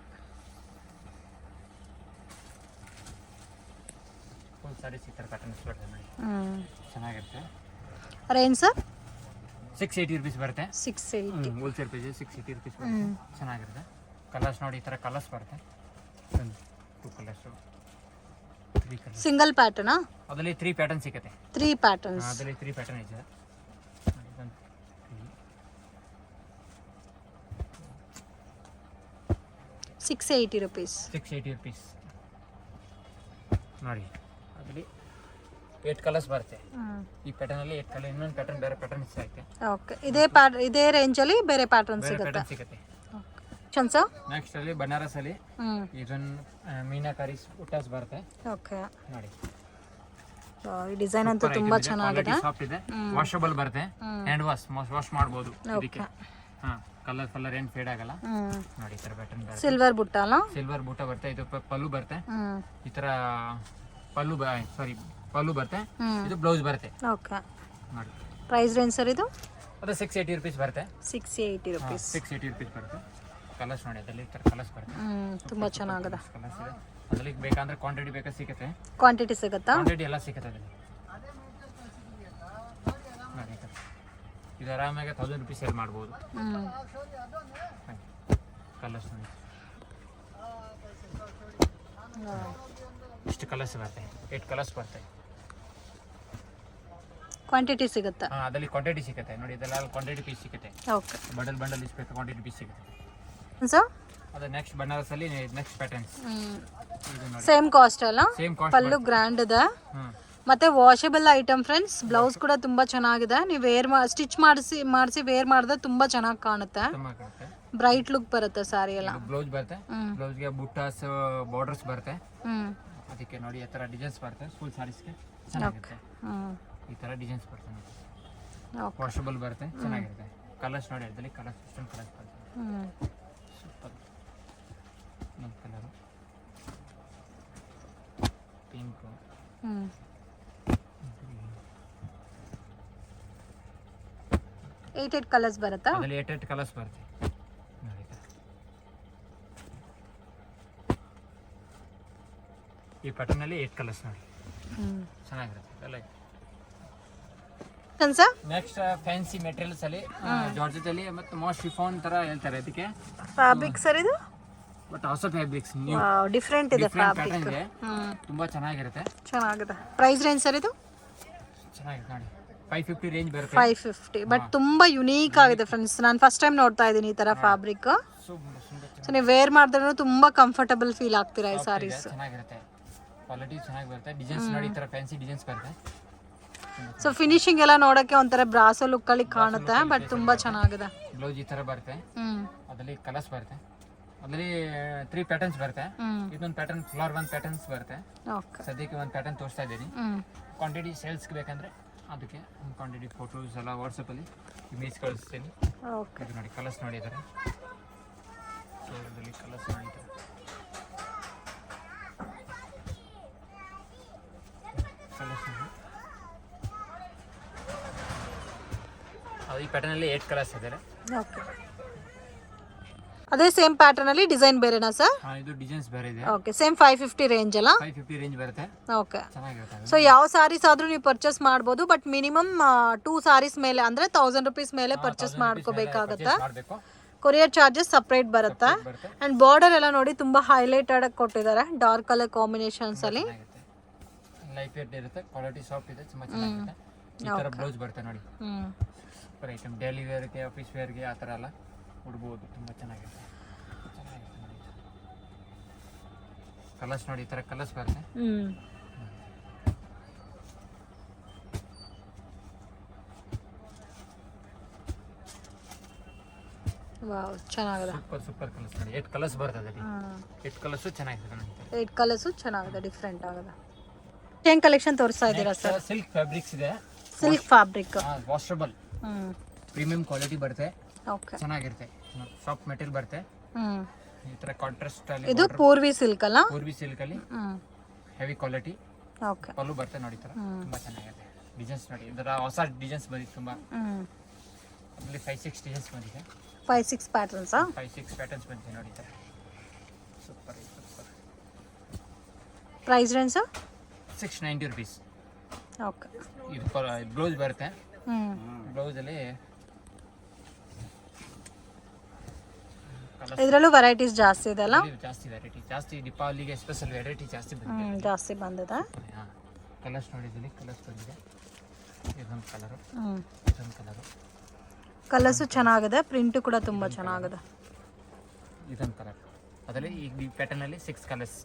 ಫುಲ್ ಸಾರೀಸ್ ಈ ತರ ಹ್ಮ್. ಚೆನ್ನಾಗಿರುತ್ತೆ. Range sir six eighty rupees ಬರುತ್ತೆ. Six eighty wholesale page six eighty rupees ಬರುತ್ತೆ. ಚೆನ್ನಾಗಿರುತ್ತೆ. ಕಲರ್ಸ್ ನೋಡಿ ಈ ತರ ಕಲರ್ಸ್ ಬರುತ್ತೆ. ಟೂ ಕಲರ್ಸ್ ಸಿಂಗಲ್ ಪ್ಯಾಟರ್ನಾ ಅದರಲ್ಲಿ ತ್ರೀ ಪ್ಯಾಟರ್ನ್ ಸಿಗುತ್ತೆ. ತ್ರೀ ಪ್ಯಾಟರ್ನ್ಸ್ ಅದರಲ್ಲಿ 3 ಪ್ಯಾಟರ್ನ್ ಇದೆ. Six eighty rupees six eighty rupees ನೋಡಿ ಅದರಲ್ಲಿ ಏಟ್ ಕಲರ್ಸ್ ಬರುತ್ತೆ. ಈ ಪ್ಯಾಟರ್ನ್ ಅಲ್ಲಿ ಏಟ್ ಕಲರ್ ಇನ್ನೊಂದು ಪ್ಯಾಟರ್ನ್ ಬೇರೆ ಪ್ಯಾಟರ್ನ್ ಸಿಗುತ್ತೆ ಓಕೆ ಇದೇ ಪ್ಯಾಟರ್ನ್ ಇದೇ ರೇಂಜಲ್ಲಿ ಬೇರೆ ಪ್ಯಾಟರ್ನ್ ಬೇರೆ ಸಿಗುತ್ತೆ? ಪ್ಯಾಟರ್ನ್ ಸಿಗುತ್ತೆ. ಚನ್ಸ ನೆಕ್ಸ್ಟ್ ಅಲ್ಲಿ ಬನಾರಸ್ ಅಲ್ಲಿ. ಇದನ್ ಮೀನಾಕಾರಿ ಊಟಾಸ್ ಬರುತ್ತೆ. ಓಕೆ. ನೋಡಿ. ಈ ಡಿಸೈನ್ ಅಂತೂ ತುಂಬಾ ಚೆನ್ನಾಗಿದೆ. ಸಾಫ್ಟ್ ಇದೆ. ವಾಷಬಲ್ ಬರುತ್ತೆ. ಹ್ಯಾಂಡ್ ವಾಶ್ ವಾಶ್ ಮಾಡಬಹುದು ಇದಕ್ಕೆ. ಹಾ ಕಲರ್ ಕಲರ್ ಏನ್ ಫೇಡ್ ಆಗಲ್ಲ. ನೋಡಿ ಈ ತರ ಪ್ಯಾಟರ್ನ್ ಬರುತ್ತೆ. ಸಿಲ್ವರ್ ಬುಟ್ಟ ಅಲ್ಲ? ಸಿಲ್ವರ್ ಬುಟ್ಟ ಬರುತ್ತೆ. ಇದು ಪಲ್ಲು ಬರುತ್ತೆ. ಈ ತರ ಪಲ್ಲು ಸಾರಿ ಪಲ್ಲು ಬರುತ್ತೆ. ಇದು ಬ್ಲೌಸ್ ಬರುತ್ತೆ. ಓಕೆ. ನೋಡಿ. ಪ್ರೈಸ್ ರೇಂಜ್ ಸರ್ ಇದು? ಅದು ಸಿಕ್ಸ್ ಏಯ್ಟಿ ರುಪೀಸ್ ಬರುತ್ತೆ. Six eighty rupees six eighty rupees ಬರುತ್ತೆ. ಕಲರ್ಸ್ ನೋಡಿ ಅದರಲ್ಲಿ ಥರ ಕಲರ್ಸ್ ಬರುತ್ತೆ. ತುಂಬಾ ಚೆನ್ನಾಗಿದೆ. ಕಲರ್ಸ್ ಇದೆ. ಅದರಲ್ಲಿ ಬೇಕಂದ್ರೆ ಕ್ವಾಂಟಿಟಿ ಬೇಕಾ ಸಿಗುತ್ತೆ? ಕ್ವಾಂಟಿಟಿ ಸಿಗುತ್ತಾ? ಕ್ವಾಂಟಿಟಿ ಎಲ್ಲ ಸಿಗುತ್ತೆ ಅದರಲ್ಲಿ. ಇದು ಆರಾಮಾಗಿ ತೌಸಂಡ್ ರುಪೀಸ್ ಸೇಲ್ ಮಾಡ್ಬೋದು. ಕಲರ್ಸ್ ನೋಡಿ. ಇಷ್ಟು ಕಲರ್ಸ್ ಬರುತ್ತೆ. ಏಟ್ ಕಲರ್ಸ್ ಬರುತ್ತೆ. ಕ್ವಾಂಟಿಟಿ ಸಿಗುತ್ತಾ? ಹಾಂ ಅದರಲ್ಲಿ ಕ್ವಾಂಟಿಟಿ ಸಿಗುತ್ತೆ. ನೋಡಿ ಇದೆಲ್ಲ ಕ್ವಾಂಟಿಟಿ ಪೀಸ್ ಸಿಗುತ್ತೆ. ಓಕೆ ಬಂಡಲ್ ಬಂಡಲ್ ಇಷ್ಟು ಬೇಕು ಕ್ವಾಂಟಿಟಿ ಪೀಸ್ ಸಿಗುತ್ತೆ. ಅದು ನೆಕ್ಸ್ಟ್ ಬನಾರಸಲ್ಲಿ ನೆಕ್ಸ್ಟ್ ಪ್ಯಾಟರ್ನ್ಸ್ ಸೇಮ್ ಕಾಸ್ಟ್ ಅಲ್ಲ? ಪಲ್ಲು ಗ್ರ್ಯಾಂಡ್ ಇದೆ ಮತ್ತೆ ವಾಷಬಲ್ ಐಟಮ್ ಫ್ರೆಂಡ್ಸ್ ಬ್ಲೌಸ್ ಕೂಡ ತುಂಬಾ ಚೆನ್ನಾಗಿದೆ. ನೀವು ವೇರ್ ಸ್ಟಿಚ್ ಮಾಡಿಸಿ ಮಾಡಿಸಿ ವೇರ್ ಮಾಡಿದ್ರೆ ತುಂಬಾ ಚೆನ್ನಾಗಿ ಕಾಣುತ್ತೆ. ಬ್ರೈಟ್ ಲುಕ್ ಬರುತ್ತೆ ಸಾರಿ ಎಲ್ಲ. ಬ್ಲೌಸ್ ಬರುತ್ತೆ. ಬ್ಲೌಸ್ಗೆ ಬುಟ್ಟಾಸ್ ಬಾರ್ಡರ್ಸ್ ಬರುತ್ತೆ. ಅದಕ್ಕೆ ನೋಡಿ ಈ ತರ ಡಿಸೈನ್ಸ್ ಬರುತ್ತೆ. ಫುಲ್ ಸಾರೀಸ್ಗೆ ಚೆನ್ನಾಗಿರುತ್ತೆ. ಹ್ಮ್. ಈ ತರ ಡಿಸೈನ್ಸ್ ಬರುತ್ತೆ ನೋಡಿ. ಓಕೆ ವಾಷಬಲ್ ಬರುತ್ತೆ. ಚೆನ್ನಾಗಿರುತ್ತೆ. ಕಲರ್ಸ್ ನೋಡಿ ಅದರಲ್ಲಿ ಕಲರ್ಸ್ ಸಿಸ್ಟಮ್ ಕಲರ್ಸ್ ಬರುತ್ತೆ. ಇನ್ನೊಂದು colour pink eight eight colours ಬರುತ್ತಾ? ಅದರಲ್ಲಿ ಏಟ್ ಏಟ್ ಕಲರ್ಸ್ ಬರುತ್ತೆ. ಈ ಪಟನಲ್ಲಿ ಏಟ್ ಕಲರ್ಸ್ ನೋಡಿ. ಚೆನ್ನಾಗಿರುತ್ತೆ. ಲೈಕ್ ನೆಕ್ಸ್ಟ್ ಫ್ಯಾನ್ಸಿ ಮೆಟೀರಿಯಲ್ಸ್ ಅಲ್ಲಿ ಜಾರ್ಜೆಟ್ ಅಲ್ಲಿ ಮತ್ತೆ ಮೋಸ್ಟ್ ಶಿಫಾನ್ ತರ ಹೇಳ್ತಾರೆ. ಅದಕ್ಕೆ ಫ್ಯಾಬ್ರಿಕ್ ಸರ್ ಇದು? ಬಟ್ ಹೊಸ ಫ್ಯಾಬ್ರಿಕ್ಸ್ ನ್ಯೂ ಡಿಫ್ರೆಂಟ್ ಇದೆ ಫ್ಯಾಬ್ರಿಕ್ ಇದೆ. ತುಂಬಾ ಚೆನ್ನಾಗಿರುತ್ತೆ. ಚೆನ್ನಾಗಿದೆ. ಪ್ರೈಸ್ ರೇಂಜ್ ಸರ್ ಇದು? ಚೆನ್ನಾಗಿದೆ ನೋಡಿ. ಫೈವ್ ಫಿಫ್ಟಿ ರೇಂಜ್ ಬರುತ್ತೆ. ಫೈವ್ ಫಿಫ್ಟಿ ಬಟ್ ತುಂಬಾ ಯುನೀಕ್ ಆಗಿದೆ ಫ್ರೆಂಡ್ಸ್ ನಾನು ಫಸ್ಟ್ ಟೈಮ್ ನೋಡ್ತಾ ಇದ್ದೀನಿ ಈ ತರ ಫ್ಯಾಬ್ರಿಕ್ ಸೊ ನೀವು ವೇರ್ ಮಾಡಿದ್ರೆ ತುಂಬಾ ಕಂಫರ್ಟಬಲ್ ಫೀಲ್ ಆಗ್ತೀರಾ ಈ ಸಾರೀಸ್ ಚೆನ್ನಾಗಿರುತ್ತೆ. ಕ್ವಾಲಿಟಿ ಚೆನ್ನಾಗಿ ಬರುತ್ತೆ. ಡಿಸೈನ್ಸ್ ನೋಡಿ ಈ ತರ ಫ್ಯಾನ್ಸಿ ಡಿಸೈನ್ಸ್ ಬರುತ್ತೆ. ಸೊ ಫಿನಿಶಿಂಗ್ ಎಲ್ಲ ನೋಡಕ್ಕೆ ಒಂಥರ ಬ್ರಾಸೋ ಲುಕ್ ಅಲ್ಲಿ ಕಾಣುತ್ತೆ ಬಟ್ ತುಂಬಾ ಚೆನ್ನಾಗಿದೆ. ಬ್ಲೌಸ್ ಈ ತರ ಬರುತ್ತೆ. ಅದರಲ್ಲಿ ಕಲರ್ಸ್ ಬರುತ್ತೆ. ಅದರಲ್ಲಿ ತ್ರೀ ಪ್ಯಾಟರ್ನ್ಸ್ ಬರುತ್ತೆ. ಇದೊಂದು ಪ್ಯಾಟರ್ನ್ ಫ್ಲವರ್ ಒನ್ ಪ್ಯಾಟರ್ನ್ಸ್ ಬರುತ್ತೆ. ಸದ್ಯಕ್ಕೆ ಒಂದು ಪ್ಯಾಟರ್ನ್ ತೋರಿಸ್ತಾ ಇದ್ದೀನಿ. ಕ್ವಾಂಟಿಟಿ ಸೇಲ್ಸ್ಗೆ ಬೇಕಂದ್ರೆ ಅದಕ್ಕೆ ಕ್ವಾಂಟಿಟಿ ಫೋಟೋಸ್ ಎಲ್ಲ ವಾಟ್ಸಪ್ಪಲ್ಲಿ ಇಮೇಜ್ ಕಳಿಸ್ತೀನಿ. ಇದು ನೋಡಿ ಕಲರ್ಸ್ ನೋಡಿದ್ದಾರೆ ಸೊ ಇದರಲ್ಲಿ ಕಲರ್ಸ್ ನೋಡಿದ್ದಾರೆ ಕಲರ್ಸ್ ನೋಡಿ. ಅದು ಈ ಪ್ಯಾಟರ್ನಲ್ಲಿ ಏಟ್ ಕಲರ್ಸ್ ಇದ್ದಾರೆ ಓಕೆ ಅದೇ ಸೇಮ್ ಪ್ಯಾಟರ್ನ್ ಅಲ್ಲಿ ಡಿಸೈನ್ ಬೇರೆನಾ ಸರ್ ಇದು ಡಿಸೈನ್ಸ್ ಬೇರೆ ಇದೆ. Okay same five fifty range ಅಲ್ಲ? ಫೈವ್ ಫಿಫ್ಟಿ ರೇಂಜ್ ಬರುತ್ತೆ. ಓಕೆ ಚೆನ್ನಾಗಿರುತ್ತೆ. ಸೊ ಯಾವ ಸಾರೀಸ್ ಆದ್ರೂ ನೀವು ಪರ್ಚೇಸ್ ಮಾಡ್ಬೋದು ಬಟ್ ಮಿನಿಮಮ್ ಟೂ ಸಾರೀಸ್ ಮೇಲೆ ಅಂದ್ರೆ ತೌಸಂಡ್ ರುಪೀಸ್ ಮೇಲೆ ಪರ್ಚೇಸ್ ಮಾಡ್ಕೋಬೇಕಾಗತ್ತಾ? ಕೊರಿಯರ್ ಚಾರ್ಜಸ್ ಸಪ್ರೇಟ್ ಬರುತ್ತೆ? ಅಂಡ್ ಬಾರ್ಡರ್ ಎಲ್ಲ ನೋಡಿ ತುಂಬಾ ಹೈಲೈಟೆಡ್ ಆಗಿ ಕೊಟ್ಟಿದ್ದಾರೆ ಡಾರ್ಕ್ ಕಲರ್ ಕಾಂಬಿನೇಷನ್ಸ್ ಅಲ್ಲಿ. ಲೈಟ್ ವೇಟ್ ಇರುತ್ತೆ ಕ್ವಾಲಿಟಿ ಸಾಫ್ಟ್ ಇದೆ ತುಂಬಾ ಚೆನ್ನಾಗಿದೆ ಈ ತರ ಬ್ಲೌಸ್ ಬರುತ್ತೆ ನೋಡಿ. ಹ್ಮ್. ಸೂಪರ್ ಐಟಮ್ ಡೈಲಿ ವೇರ್ಗೆ ಆಫೀಸ್ ವೇರ್ಗೆ ಆ ಥರ ಎಲ್ಲ ಉಡ್ಬೋದು ತುಂಬಾ ಚೆನ್ನಾಗಿರುತ್ತೆ. ಕಲರ್ಸ್ ನೋಡಿ ಈ ಥರ ಕಲರ್ಸ್ ಬರುತ್ತೆ. ಹ್ಮ್. ವಾವ್ ಚೆನ್ನಾಗಿದೆ. ಸೂಪರ್ ಸೂಪರ್ ಕಲರ್ಸ್ ನೋಡಿ. ಏಟ್ ಕಲರ್ಸ್ ಬರ್ತದೆ ಏಟ್ ಕಲರ್ಸ್ ಚೆನ್ನಾಗಿದೆ ನೋಡಿ. ಏಟ್ ಕಲರ್ಸು ಚೆನ್ನಾಗಿದೆ ಡಿಫ್ರೆಂಟ್ ಆಗಿದೆ. ಏನು ಕಲೆಕ್ಷನ್ ತೋರಿಸ್ತಾ ಇದ್ದೀರಾ ಸರ್ ಸಿಲ್ಕ್ ಫ್ಯಾಬ್ರಿಕ್ಸ್ ಇದೆ. Silk fabric washable premium quality ಬರುತ್ತೆ. ಓಕೆ ಚೆನ್ನಾಗಿರುತ್ತೆ. ಸಾಫ್ಟ್ ಮೆಟೀರಿಯಲ್ ಬರುತ್ತೆ. ಹ್ಮ್. ಈ ತರ ಕಾಂಟ್ರಾಸ್ಟ್ ಅಲ್ಲಿ ಇದು ಪೂರ್ವಿ ಸಿಲ್ಕ್ ಅಲ್ಲ? ಪೂರ್ವಿ ಸಿಲ್ಕ್ ಅಲ್ಲಿ ಹೆವಿ ಕ್ವಾಲಿಟಿ ಓಕೆ ಪಲ್ಲು ಬರುತ್ತೆ ನೋಡಿ ತರ. ತುಂಬಾ ಚೆನ್ನಾಗಿದೆ. ಡಿಸೈನ್ಸ್ ನೋಡಿ. ಇದರ ಹೊಸ ಡಿಸೈನ್ಸ್ ಬಂದಿದೆ ತುಂಬಾ. ಅದರಲ್ಲಿ ಫೈವ್ ಸಿಕ್ಸ್ ಡಿಸೈನ್ಸ್ ಬಂದಿದೆ. ಫೈವ್ ಸಿಕ್ಸ್ ಪ್ಯಾಟರ್ನ್ಸಾ ಫೈವ್ ಸಿಕ್ಸ್ ಪ್ಯಾಟರ್ನ್ಸ್ ಬಂದಿದೆ ನೋಡಿ ತರ. Super super price range six ninety rupees okay ಇದು ಬ್ಲೌಸ್ ಬರುತ್ತೆ. ಹ್ಮ್. ಬ್ಲೌಸಲ್ಲಿ ಇದರಲ್ಲೂ ವೆರೈಟೀಸ್ ಜಾಸ್ತಿ ಇದೆ ಅಲ್ಲ? ಜಾಸ್ತಿ ವೆರೈಟಿ ಜಾಸ್ತಿ ದೀಪಾವಳಿಗೆ ಸ್ಪೆಷಲ್ ವೆರೈಟಿ ಜಾಸ್ತಿ ಬಂದಿದೆ ಹ್ಮ್ ಜಾಸ್ತಿ ಬಂದಿದೆ? ಕಲರ್ಸ್ ನೋಡಿದ್ದೀನಿ ಕಲರ್ಸ್ ಬಂದಿದೆ. ಇದೊಂದು ಕಲರ್ ಹ್ಮ್. ಇದೊಂದು ಕಲರ್ ಕಲರ್ಸು ಚೆನ್ನಾಗಿದೆ ಪ್ರಿಂಟು ಕೂಡ ತುಂಬಾ ಚೆನ್ನಾಗಿದೆ. ಇದೊಂದು ಕಲರ್ ಅದರಲ್ಲಿ ಈ ಪ್ಯಾಟರ್ನ್ ಅಲ್ಲಿ six colours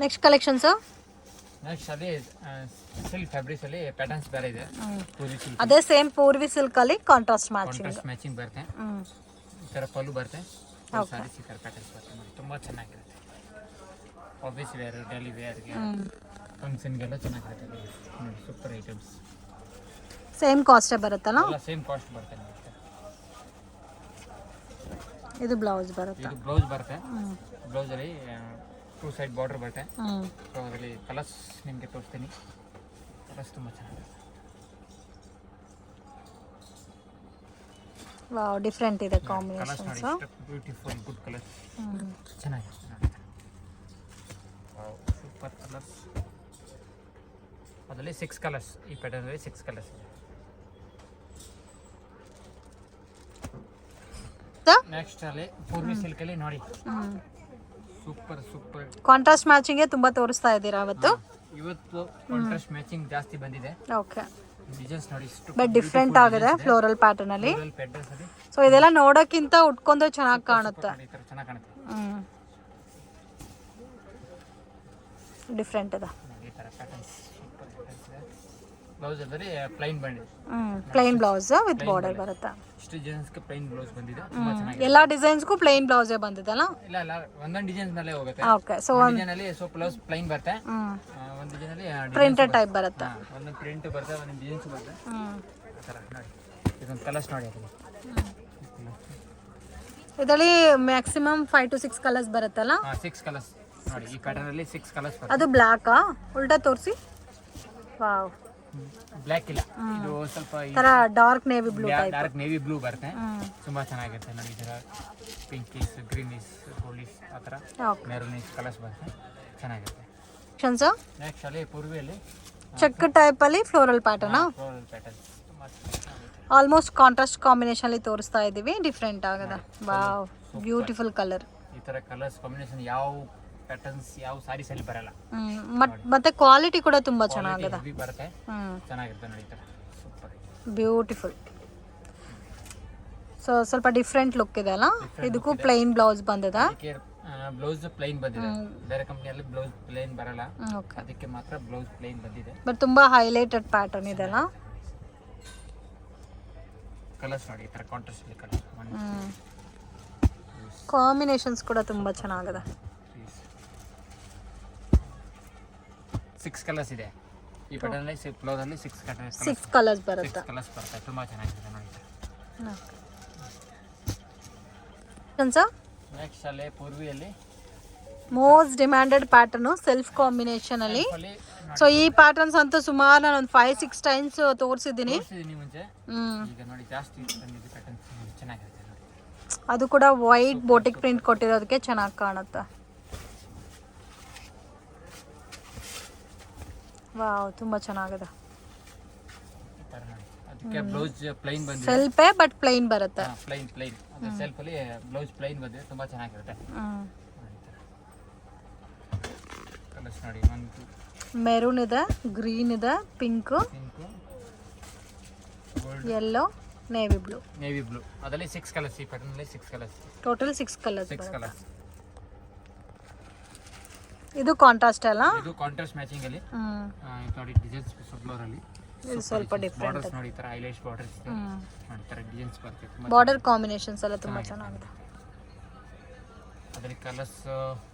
next collections next ಅಲ್ಲಿ ಸಿಲ್ಕ್ ಫ್ಯಾಬ್ರಿಕ್ಸ್ ಅಲ್ಲಿ ಪ್ಯಾಟರ್ನ್ಸ್ ಬೇರೆ ಇದೆ. ಪೂರಿ ಸಿಲ್ಕ್ ಅದೇ ಸೇಮ್ ಪೂರ್ವಿ ಸಿಲ್ಕ್ ಅಲ್ಲಿ ಕಾಂಟ್ರಾಸ್ಟ್ ಮ್ಯಾಚಿಂಗ್ ಕಾಂಟ್ರಾಸ್ಟ್ ಮ್ಯಾಚಿಂಗ್ ಬರುತ್ತೆ. ಈ ಥರ ಪಲ್ಲು ಬರುತ್ತೆ. ಸಾರಿ ಈ ಥರ ಪ್ಯಾಟರ್ನ್ಸ್ ಬರುತ್ತೆ ನೋಡಿ. ತುಂಬ ಚೆನ್ನಾಗಿರುತ್ತೆ. ಆಫೀಸ್ ವೇರ್ ಡೈಲಿ ವೇರ್ಗೆ ಹ್ಮ್. ಫಂಕ್ಷನ್ಗೆಲ್ಲ ಚೆನ್ನಾಗಿರುತ್ತೆ ನೋಡಿ. ಸೂಪರ್ ಐಟಮ್ಸ್ ಸೇಮ್ ಕಾಸ್ಟೇ ಬರುತ್ತಲ್ಲ ಎಲ್ಲ ಸೇಮ್ ಕಾಸ್ಟ್ ಬರುತ್ತೆ ನೋಡಿ ಇದು ಬ್ಲೌಸ್ ಬರುತ್ತೆ? ಇದು ಬ್ಲೌಸ್ ಬರುತ್ತೆ. ಬ್ಲೌಸಲ್ಲಿ ಟೂ ಸೈಡ್ ಬಾರ್ಡರ್ ಬರುತ್ತೆ. ಸೊ ಅದರಲ್ಲಿ ಕಲರ್ಸ್ ನಿಮಗೆ ತೋರಿಸ್ತೀನಿ. ಕಲರ್ಸ್ ತುಂಬ ಚೆನ್ನಾಗಿದೆ. ವಾವ್ ಡಿಫ್ರೆಂಟ್ ಇದೆ ನೋಡಿ ಕಾಂಬಿನೇಷನ್ಸ್ ಬ್ಯೂಟಿಫುಲ್ ಗುಡ್ ಕಲರ್ಸ್ ಚೆನ್ನಾಗಿದೆ ನೋಡಿ ಸೂಪರ್ ಕಲರ್ಸ್ ಅದರಲ್ಲಿ ಸಿಕ್ಸ್ ಕಲರ್ಸ್ ಈ ಪ್ಯಾಟರ್ನಲ್ಲಿ ಸಿಕ್ಸ್ ಕಲರ್ಸ್ ಇದೆ. ನೆಕ್ಸ್ಟ್ ಅಲ್ಲಿ ಪೂರ್ವಿ ಸಿಲ್ಕಲ್ಲಿ ನೋಡಿ. ಹ್ಮ್. ಸೂಪರ್ ಸೂಪರ್ ಕಾಂಟ್ರಾಸ್ಟ್ ಮ್ಯಾಚಿಂಗ್ ತುಂಬಾ ತೋರಿಸ್ತಾ ಇದ್ದೀರಾ ಅವತ್ತು? ಇವತ್ತು ಕಾಂಟ್ರಾಸ್ಟ್ ಮ್ಯಾಚಿಂಗ್ ಜಾಸ್ತಿ ಬಂದಿದೆ. ಓಕೆ ಡಿಸೈನ್ಸ್ ನೋಡಿ ಬಟ್ ಡಿಫ್ರೆಂಟ್ ಆಗಿದೆ ಫ್ಲೋರಲ್ ಪ್ಯಾಟರ್ನ್ ಅಲ್ಲಿ. ಸೊ ಇದೆಲ್ಲ ನೋಡೋಕ್ಕಿಂತ ಉಟ್ಕೊಂಡು ಚೆನ್ನಾಗಿ ಕಾಣುತ್ತೆ. ಚೆನ್ನಾಗಿ ಕಾಣುತ್ತೆ. ಡಿಫ್ರೆಂಟ್ ಅದ ಈ ಥರ ಪ್ಯಾಟರ್ನ್ಸ್ ಸೂಪರ್ ಪ್ಯಾಟರ್ನ್ಸ್ ಇದೆ. ಬ್ಲೌಸ್ ಪ್ಲೈನ್ ಬಂದಿದೆ ಹ್ಮ್ ಪ್ಲೈನ್ ಬ್ಲೌಸ್ ವಿತ್ ಬಾರ್ಡರ್ ಬರುತ್ತೆ? ಇಷ್ಟು ಡಿಸೈನ್ಸ್ಗೆ ಪ್ಲೈನ್ ಬ್ಲೌಸ್ ಬಂದಿದೆ. ತುಂಬ ಚೆನ್ನಾಗಿದೆ. ಎಲ್ಲಾ ಡಿಸೈನ್ಸ್ಗೂ ಪ್ಲೈನ್ ಬ್ಲೌಸೇ ಬಂದಿದೆಲ್ಲ ಇಲ್ಲ ಇಲ್ಲ ಒಂದೊಂದು ಡಿಸೈನ್ಸ್ ಮೇಲೆ ಹೋಗುತ್ತೆ. ಓಕೆ ಸೊ ಒಂದು ಡಿಸೈನ್ ಅಲ್ಲಿ ಸೊ ಬ್ಲೌಸ್ ಪ್ಲೈನ್ ಬರುತ್ತೆ. ಹ್ಮ್. ಆ, ಒಂದು ಡಿಸೈನ್ ಅಲ್ಲಿ ಪ್ರಿಂಟೆಡ್ ಟೈಪ್ ಬರುತ್ತೆ. ಒಂದೊಂದು ಪ್ರಿಂಟ್ ಬರುತ್ತೆ ಒಂದೊಂದು ಡಿಸೈನ್ಸ್ ಬರುತ್ತೆ. ಹ್ಮ್. ಆ ಥರ ನೋಡಿ. ಇದೊಂದು ಕಲರ್ಸ್ ನೋಡಿ ಅದರಲ್ಲಿ. ಇದರಲ್ಲಿ maximum five to six colours ಬರುತ್ತಲ್ಲ ಸಿಕ್ಸ್ ಕಲರ್ಸ್ ನೋಡಿ ಈ ಪ್ಯಾಟರ್ನ್ ಅಲ್ಲಿ ಸಿಕ್ಸ್ ಕಲರ್ಸ್ ಅದು ಬ್ಲ್ಯಾಕಾ ಉಲ್ಟಾ ತೋರಿಸಿ? ವಾವ್ ಬ್ಲ್ಯಾಕ್ ಇಲ್ಲ. ಇದು ಸ್ವಲ್ಪ ತರ dark navy blue dark navy blue ಬರುತ್ತೆ. ತುಂಬಾ ಚೆನ್ನಾಗಿರುತ್ತೆ ನಮಗೆ ಇದರ ಪಿಂಕಿಸ್ ಗ್ರೀನಿಸ್ ಗೋಲ್ಡಿಸ್ ಆ ಥರ ಮೆರೂನಿಸ್ ಕಲರ್ಸ್ ಬರುತ್ತೆ. ಚೆನ್ನಾಗಿರುತ್ತೆ. ನೆಕ್ಸ್ಟ್ ಅಲ್ಲಿ ಪೂರ್ವಿಯಲ್ಲಿ ಚೆಕ್ ಟೈಪ್ ಅಲ್ಲಿ floral pattern floral pattern almost contrast combination ಅಲ್ಲಿ ತೋರಿಸ್ತಾ ಇದೀವಿ. ಡಿಫ್ರೆಂಟ್ ಆಗದ. ವಾವ್ ಬ್ಯೂಟಿಫುಲ್ ಕಲರ್ ಈ ಥರ ಕಲರ್ಸ್ ಕಾಂಬಿನೇಷನ್ ಯಾವ ಪ್ಯಾಟರ್ನ್ಸ್ ಯಾವ ಸಾರೀಸ್ ಅಲ್ಲಿ ಬರಲ್ಲ. ಮತ್ತೆ ಕ್ವಾಲಿಟಿ ಕೂಡ ತುಂಬಾ ಚೆನ್ನಾಗಿದೆ. ಬರುತ್ತೆ. ಚೆನ್ನಾಗಿರುತ್ತೆ ನೋಡಿ ಸೂಪರ್ ಬ್ಯೂಟಿಫುಲ್ ಸೊ ಸ್ವಲ್ಪ ಡಿಫ್ರೆಂಟ್ ಲುಕ್ ಇದೆ ಅಲ್ಲ? ಇದಕ್ಕೂ ಪ್ಲೈನ್ ಬ್ಲೌಸ್ ಬಂದಿದೆ? ಬ್ಲೌಸ್ ಪ್ಲೈನ್ ಬಂದಿದೆ. ಬೇರೆ ಕಂಪ್ನಿಯಲ್ಲಿ ಬ್ಲೌಸ್ ಪ್ಲೈನ್ ಬರಲ್ಲ. ಅದಕ್ಕೆ ಮಾತ್ರ ಬ್ಲೌಸ್ ಪ್ಲೈನ್ ಬಂದಿದೆ. ಬಟ್ ತುಂಬಾ ಹೈಲೈಟೆಡ್ ಪ್ಯಾಟರ್ನ್ ಇದೆ ಅಲ್ಲ? ಕಲರ್ಸ್ ನೋಡಿ ಈ ತರ ಕಾಂಟ್ರಾಸ್ಟ್ ಕಾಂಬಿನೇಷನ್ಸ್ ಕೂಡ ತುಂಬಾ ಚೆನ್ನಾಗಿದೆ. ಸಿಕ್ಸ್ ಕಲರ್ಸ್ ಇದೆ. ಈ ಬಟನ್ ಬ್ಲೌಸ್ ಅಲ್ಲಿ ಸಿಕ್ಸ್ ಕಲರ್ಸ್ ಸಿಕ್ಸ್ ಕಲರ್ಸ್ ಬರುತ್ತೆ. ಸಿಕ್ಸ್ ಕಲರ್ಸ್ ಬರುತ್ತೆ. ತುಂಬಾ ಚೆನ್ನಾಗಿದೆ ನೋಡಿ. ಸರ್ ನೆಕ್ಸ್ಟ್ ಅಲ್ಲಿ ಪೂರ್ವಿಯಲ್ಲಿ most demanded pattern self combination ಅಲ್ಲಿ. ಸೊ ಈ ಪ್ಯಾಟರ್ನ್ಸ್ ಅಂತೂ ಸುಮಾರು ನಾನು ಒಂದು ಫೈವ್ ಸಿಕ್ಸ್ ಟೈಮ್ಸ್ ತೋರಿಸಿದ್ದೀನಿ. ಅದು ಕೂಡ ವೈಟ್ ಬೋಟಿಕ್ ಪ್ರಿಂಟ್ ಕೊಟ್ಟಿರೋದಕ್ಕೆ ಚೆನ್ನಾಗಿ ಕಾಣುತ್ತೆ. ವಾವ್ ತುಂಬಾ ಚೆನ್ನಾಗಿದೆ. ಅದಕ್ಕೆ ಬ್ಲೌಸ್ ಪ್ಲೈನ್ ಬಂದಿದೆ. ಸೆಲ್ಫೇ ಬಟ್ ಪ್ಲೈನ್ ಬರುತ್ತೆ. ಪ್ಲೈನ್ ಪ್ಲೈನ್ ಅದು ಸೆಲ್ಫಲ್ಲಿ ಬ್ಲೌಸ್ ಪ್ಲೈನ್ ಬಂದಿದೆ ತುಂಬಾ ಚೆನ್ನಾಗಿರುತ್ತೆ. ಕಲರ್ಸ್ ನೋಡಿ ಒಂದು ಮೆರೂನ್ ಇದೆ ಗ್ರೀನ್ ಇದೆ pink pink yellow navy blue navy blue ಅದರಲ್ಲಿ ಸಿಕ್ಸ್ ಕಲರ್ಸ್ ಈ ಪ್ಯಾಟರ್ನಲ್ಲಿ six colours total six colours six colours ಇದು ಕಾಂಟ್ರಾಸ್ಟ್ ಅಲ್ಲ? ಇದು ಕಾಂಟ್ರಾಸ್ಟ್ ಮ್ಯಾಚಿಂಗ್ ಅಲ್ಲಿ. ನೋಡಿ ಡಿಸೈನ್ಸ್ ಫ್ಲೋರಲ್ಲಿ ಇದು ಸ್ವಲ್ಪ ಡಿಫರೆಂಟ್ ಬಾರ್ಡರ್ಸ್ ನೋಡಿ ಈ ಥರ ಐಲೈಟ್ ಬಾರ್ಡರ್ಸ್ ಈ ಡಿಸೈನ್ಸ್ ಬರ್ತದೆ. ಬಾರ್ಡರ್ ಕಾಂಬಿನೇಷನ್ಸ್ ಎಲ್ಲ ತುಂಬಾ ಚೆನ್ನಾಗಿದೆ. ಅದರಲ್ಲಿ ಕಲರ್ಸ್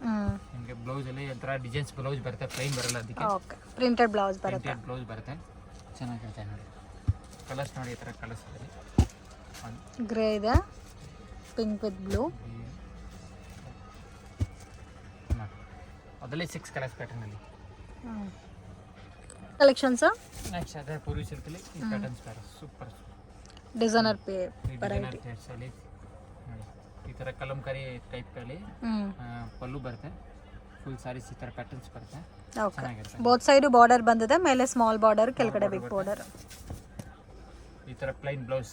ಹ್ಮ್. ನಿಮಗೆ ಬ್ಲೌಸಲ್ಲಿ ಒಂಥರ ಡಿಸೈನ್ಸ್ ಬ್ಲೌಸ್ ಬರುತ್ತೆ ಪ್ಲೈನ್ ಬರಲ್ಲ ಅದಕ್ಕೆ. ಓಕೆ ಪ್ರಿಂಟೆಡ್ ಬ್ಲೌಸ್ ಬರುತ್ತೆ. ಪ್ರಿಂಟೆಡ್ ಬ್ಲೌಸ್ ಬರುತ್ತೆ. ಚೆನ್ನಾಗಿರುತ್ತೆ ನೋಡಿ. ಕಲರ್ಸ್ ನೋಡಿ ಈ ತರ ಕಲರ್ಸ್ ಇದೆ ಗ್ರೇ ಇದೆ. ಪಿಂಕ್ ವಿತ್ ಬ್ಲೂ ಅದರಲ್ಲಿ ಸಿಕ್ಸ್ ಕಲರ್ಸ್ ಪ್ಯಾಟರ್ನಲ್ಲಿ ಕಲೆಕ್ಷನ್ಸ್ ನೆಕ್ಸ್ಟ್ ಅದೇ ಪೂರ್ವಿ ಸಿಲ್ಕಲ್ಲಿ ಈ ಪ್ಯಾಟರ್ನ್ಸ್ ಬೇರೆ ಸೂಪರ್ ಡಿಸೈನರ್ ಪೇ ಈ ಅಲ್ಲಿ. ಈ ಥರ ಕಲಂಕಾರಿ ಟೈಪಲ್ಲಿ ಪಲ್ಲು ಬರುತ್ತೆ. ಫುಲ್ ಸಾರೀಸ್ ಈ ಥರ ಪ್ಯಾಟರ್ನ್ಸ್ ಬರುತ್ತೆ. ಓಕೆ ಚೆನ್ನಾಗಿರುತ್ತೆ. ಬೋತ್ ಸೈಡು ಬಾರ್ಡರ್ ಬಂದಿದೆ ಮೇಲೆ ಸ್ಮಾಲ್ ಬಾರ್ಡರ್ ಕೆಳಗಡೆ ಬಿಗ್ ಬಾರ್ಡರ್ ಈ ಥರ ಪ್ಲೈನ್ ಬ್ಲೌಸ್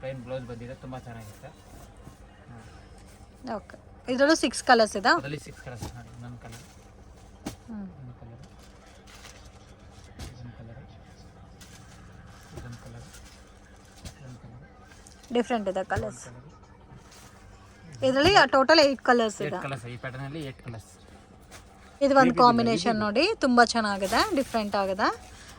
ಪ್ಲೈನ್ ಬ್ಲೌಸ್ ಬಂದಿದೆ ತುಂಬ ಚೆನ್ನಾಗಿರುತ್ತೆ. ಓಕೆ ಇದರಲ್ಲೂ ಸಿಕ್ಸ್ ಕಲರ್ಸ್ ಇದೆ? ಅದರಲ್ಲಿ ಸಿಕ್ಸ್ ಕಲರ್ಸ್ ನೋಡಿ ಕಲರ್ ಕಲರ್ ಇದೊಂದು ಕಲರ್ ಇದೊಂದು ಕಲರ್ ಇದೊಂದು ಕಲರ್ ಡಿಫ್ರೆಂಟ್ ಇದೆ ಕಲರ್ಸ್ ಇದರಲ್ಲಿ ಟೋಟಲ್ ಏಯ್ಟ್ ಕಲರ್ಸ್ ಏಟ್ ಇದೆ? ಕಲರ್ಸ್ ಈ ಪ್ಯಾಟರ್ನಲ್ಲಿ ಏಟ್ ಕಲರ್ಸ್ ಇದು ಒಂದು ಕಾಂಬಿನೇಷನ್ ನೋಡಿ ತುಂಬಾ ಚೆನ್ನಾಗಿದೆ ಡಿಫ್ರೆಂಟ್ ಆಗಿದೆ?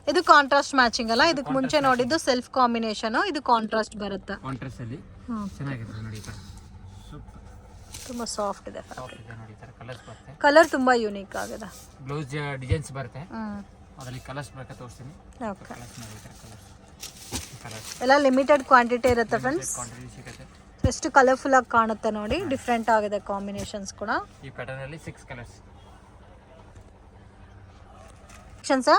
ಇದು ಕಾಂಟ್ರಾಸ್ಟ್ ಮ್ಯಾಚಿಂಗ್ ಅಲ್ಲ ಇದಕ್ಕೆ ಮುಂಚೆ ನೋಡಿದ್ದು ಸೆಲ್ಫ್ ಕಾಂಬಿನೇಷನ್ ಇದು ಕಾಂಟ್ರಾಸ್ಟ್ ಬರುತ್ತೆ? ಕಾಂಟ್ರಾಸ್ಟಲ್ಲಿ ಹ್ಮ್. ಚೆನ್ನಾಗಿದೆ ನೋಡಿ ತುಂಬಾ ಸಾಫ್ಟ್ ಇದೆ ಸಾಫ್ಟ್ ಇದೆ ನೋಡಿ ಈ ಥರ ಕಲರ್ಸ್ ಬರುತ್ತೆ. ಕಲರ್ ತುಂಬಾ ಯೂನಿಕ್ ಆಗಿದೆ. ಬ್ಲೌಸ್ ಡಿಸೈನ್ಸ್ ಬರುತ್ತೆ. ಅದರಲ್ಲಿ ಕಲರ್ಸ್ ಬೇಕಾ ತೋರಿಸ್ತೀನಿ. ಓಕೆ ಕಲರ್ಸ್ ನೋಡಿ ಈ ಥರ ಕಲರ್ಸ್ ಕಲರ್ಸ್ ಎಲ್ಲ ಲಿಮಿಟೆಡ್ ಕ್ವಾಂಟಿಟಿ ಇರುತ್ತೆ ಫ್ರೆಂಡ್ಸ್ ಕ್ವಾಂಟಿಟಿ ಸಿಗುತ್ತೆ. ಎಷ್ಟು ಕಲರ್ಫುಲ್ ಆಗಿ ಕಾಣುತ್ತೆ ನೋಡಿ ಡಿಫ್ರೆಂಟ್ ಆಗಿದೆ ಕಾಂಬಿನೇಷನ್ಸ್ ಕೂಡ. ಈ ಪ್ಯಾಟರ್ನ್ ಅಲ್ಲಿ 6 ಕಲರ್ಸ್ ಆಪ್ಷನ್ಸ್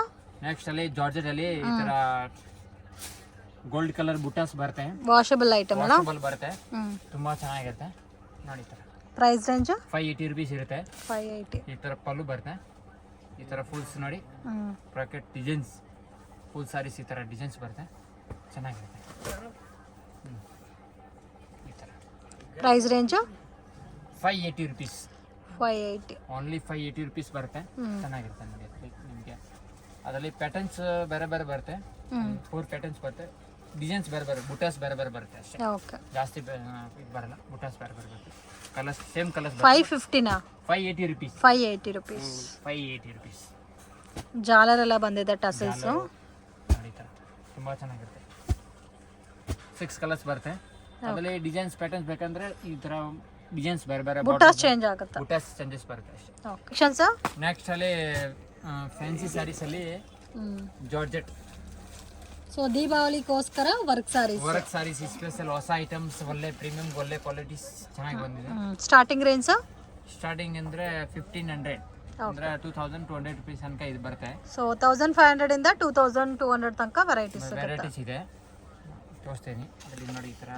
ನೆಕ್ಸ್ಟ್ ಅಲ್ಲಿ ಜಾರ್ಜೆಟ್ ಅಲ್ಲಿ ಈ ತರ ಗೋಲ್ಡ್ ಕಲರ್ ಬುಟಾಸ್ ಬರುತ್ತೆ. ವಾಷಬಲ್ ಐಟಮ್ ಅಲ್ಲ? ವಾಷಬಲ್ ಬರುತ್ತೆ. ತುಂಬಾ ಚೆನ್ನಾಗಿರುತ್ತೆ. ನೋಡಿ ಈ ತರ. Price range five eighty rupees ಇರುತ್ತೆ. ಫೈವ್ ಏಯ್ಟಿ ಈ ಥರ ಪಲ್ಲು ಬರುತ್ತೆ. ಈ ಥರ ಫುಲ್ಸ್ ನೋಡಿ. ಪ್ರಾಕೆಟ್ ಡಿಸೈನ್ಸ್ ಫುಲ್ ಸಾರೀಸ್ ಈ ಥರ ಡಿಸೈನ್ಸ್ ಬರುತ್ತೆ. ಚೆನ್ನಾಗಿರುತ್ತೆ. ಈ ತರ. Price range five eighty rupees five eighty only five eighty rupees ಬರುತ್ತೆ. ಚೆನ್ನಾಗಿರುತ್ತೆ ನೋಡಿ ನಿಮಗೆ. ಅದರಲ್ಲಿ ಪ್ಯಾಟರ್ನ್ಸ್ ಬೇರೆ ಬೇರೆ ಬರುತ್ತೆ. ಫೋರ್ ಪ್ಯಾಟರ್ನ್ಸ್ ಬರುತ್ತೆ. ಡಿಸೈನ್ಸ್ ಬೇರೆ ಬೇರೆ ಬುಟಾಸ್ ಬೇರೆ ಬೇರೆ ಬರುತ್ತೆ ಅಷ್ಟೇ. ಓಕೆ ಜಾಸ್ತಿ ಇದು ಬರಲ್ಲ. ಬುಟಾಸ್ ಬೇರೆ ಬೇರೆ ಬರುತ್ತೆ. Colours same colours five ಫಿಫ್ಟಿನಾ five eighty rupees five eighty rupees five eighty rupees ಜಾಲರ್ ಎಲ್ಲ ಬಂದಿದೆ ಟಸಲ್ಸು ನೋಡಿ ಥರ ತುಂಬ ಚೆನ್ನಾಗಿರುತ್ತೆ. ಸಿಕ್ಸ್ ಕಲರ್ಸ್ ಬರುತ್ತೆ. ಆಮೇಲೆ ಡಿಸೈನ್ಸ್ ಪ್ಯಾಟರ್ನ್ಸ್ ಬೇಕಂದ್ರೆ ಈ ಥರ ಡಿಸೈನ್ಸ್ ಬೇರೆ ಬೇರೆ ಬುಟಾಸ್ ಚೇಂಜ್ ಆಗುತ್ತೆ? ಬುಟಾಸ್ ಚೇಂಜಸ್ ಬರುತ್ತೆ ಅಷ್ಟೇ. ಓಕೆ ಸರ್ ನೆಕ್ಸ್ಟ್ ಅಲ್ಲಿ ಫ್ಯಾನ್ಸಿ ಸ್ಯಾರೀಸಲ್ಲಿ ಅಲ್ಲಿ georgette so ದೀಪಾವಳಿಗೋಸ್ಕರ work saris work saris special ಹೊಸ ಐಟಮ್ಸ್ ಒಳ್ಳೆ ಪ್ರೀಮಿಯಂ ಒಳ್ಳೆ ಕ್ವಾಲಿಟೀಸ್ ಚೆನ್ನಾಗಿ ಬಂದಿದೆ ಸ್ಟಾರ್ಟಿಂಗ್ ರೇಂಜ್ ಸ್ಟಾರ್ಟಿಂಗ್ ಅಂದ್ರೆ ಫಿಫ್ಟೀನ್ ಹಂಡ್ರೆಡ್ ಅಂದರೆ two thousand two hundred rupees ತನಕ ಇದು ಬರುತ್ತೆ. ಸೊ ತೌಸಂಡ್ ಫೈವ್ ಹಂಡ್ರೆಡ್ ಇಂದ ಟೂ ತೌಸಂಡ್ ಟೂ ಹಂಡ್ರೆಡ್ ತನಕ ವೆರೈಟೀಸ್ ವೆರೈಟೀಸ್ ಇದೆ. ತೋರಿಸ್ತೀನಿ. ಅಲ್ಲಿ ನೋಡಿ ಈ ಥರ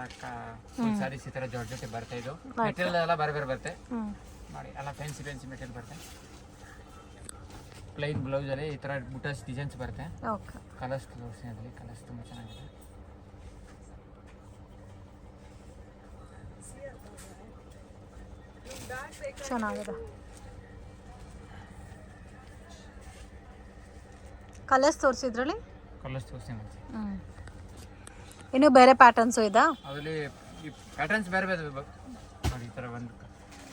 ಸಾರೀಸ್ ಈ ಥರ ಜೊತೆ ಜೊತೆ ಬರುತ್ತೆ ಇದು. ಮೆಟೀರಿಯಲ್ ಎಲ್ಲ ಬೇರೆ ಬೇರೆ ಬರುತ್ತೆ. ಮಾಡಿ ನೋಡಿ ಎಲ್ಲ ಫ್ಯಾನ್ಸಿ ಫ್ಯಾನ್ಸಿ ಮೆಟೀರಿಯಲ್ ಬರುತ್ತೆ. ಪ್ಲೈನ್ ಬ್ಲೌಸಲ್ಲಿ ಈ ಥರ ಬುಟಸ್ ಡಿಸೈನ್ಸ್ ಬರುತ್ತೆ. ಓಕೆ ಕಲರ್ಸ್ ತೋರಿಸಿ ಅದರಲ್ಲಿ ಕಲರ್ಸ್ ತುಂಬ ಚೆನ್ನಾಗಿದೆ. ಚೆನ್ನಾಗಿದೆ. ಕಲರ್ಸ್ ತೋರಿಸಿದ್ರಲ್ಲಿ ಕಲರ್ಸ್ ತೋರಿಸಿ ಹ್ಮ್. ಇನ್ನು ಬೇರೆ ಪ್ಯಾಟರ್ನ್ಸು ಇದಾ? ಅದರಲ್ಲಿ ಪ್ಯಾಟರ್ನ್ಸ್ ಬೇರೆ ಬೇರೆ ನೋಡಿ ಈ ಥರ ಒಂದು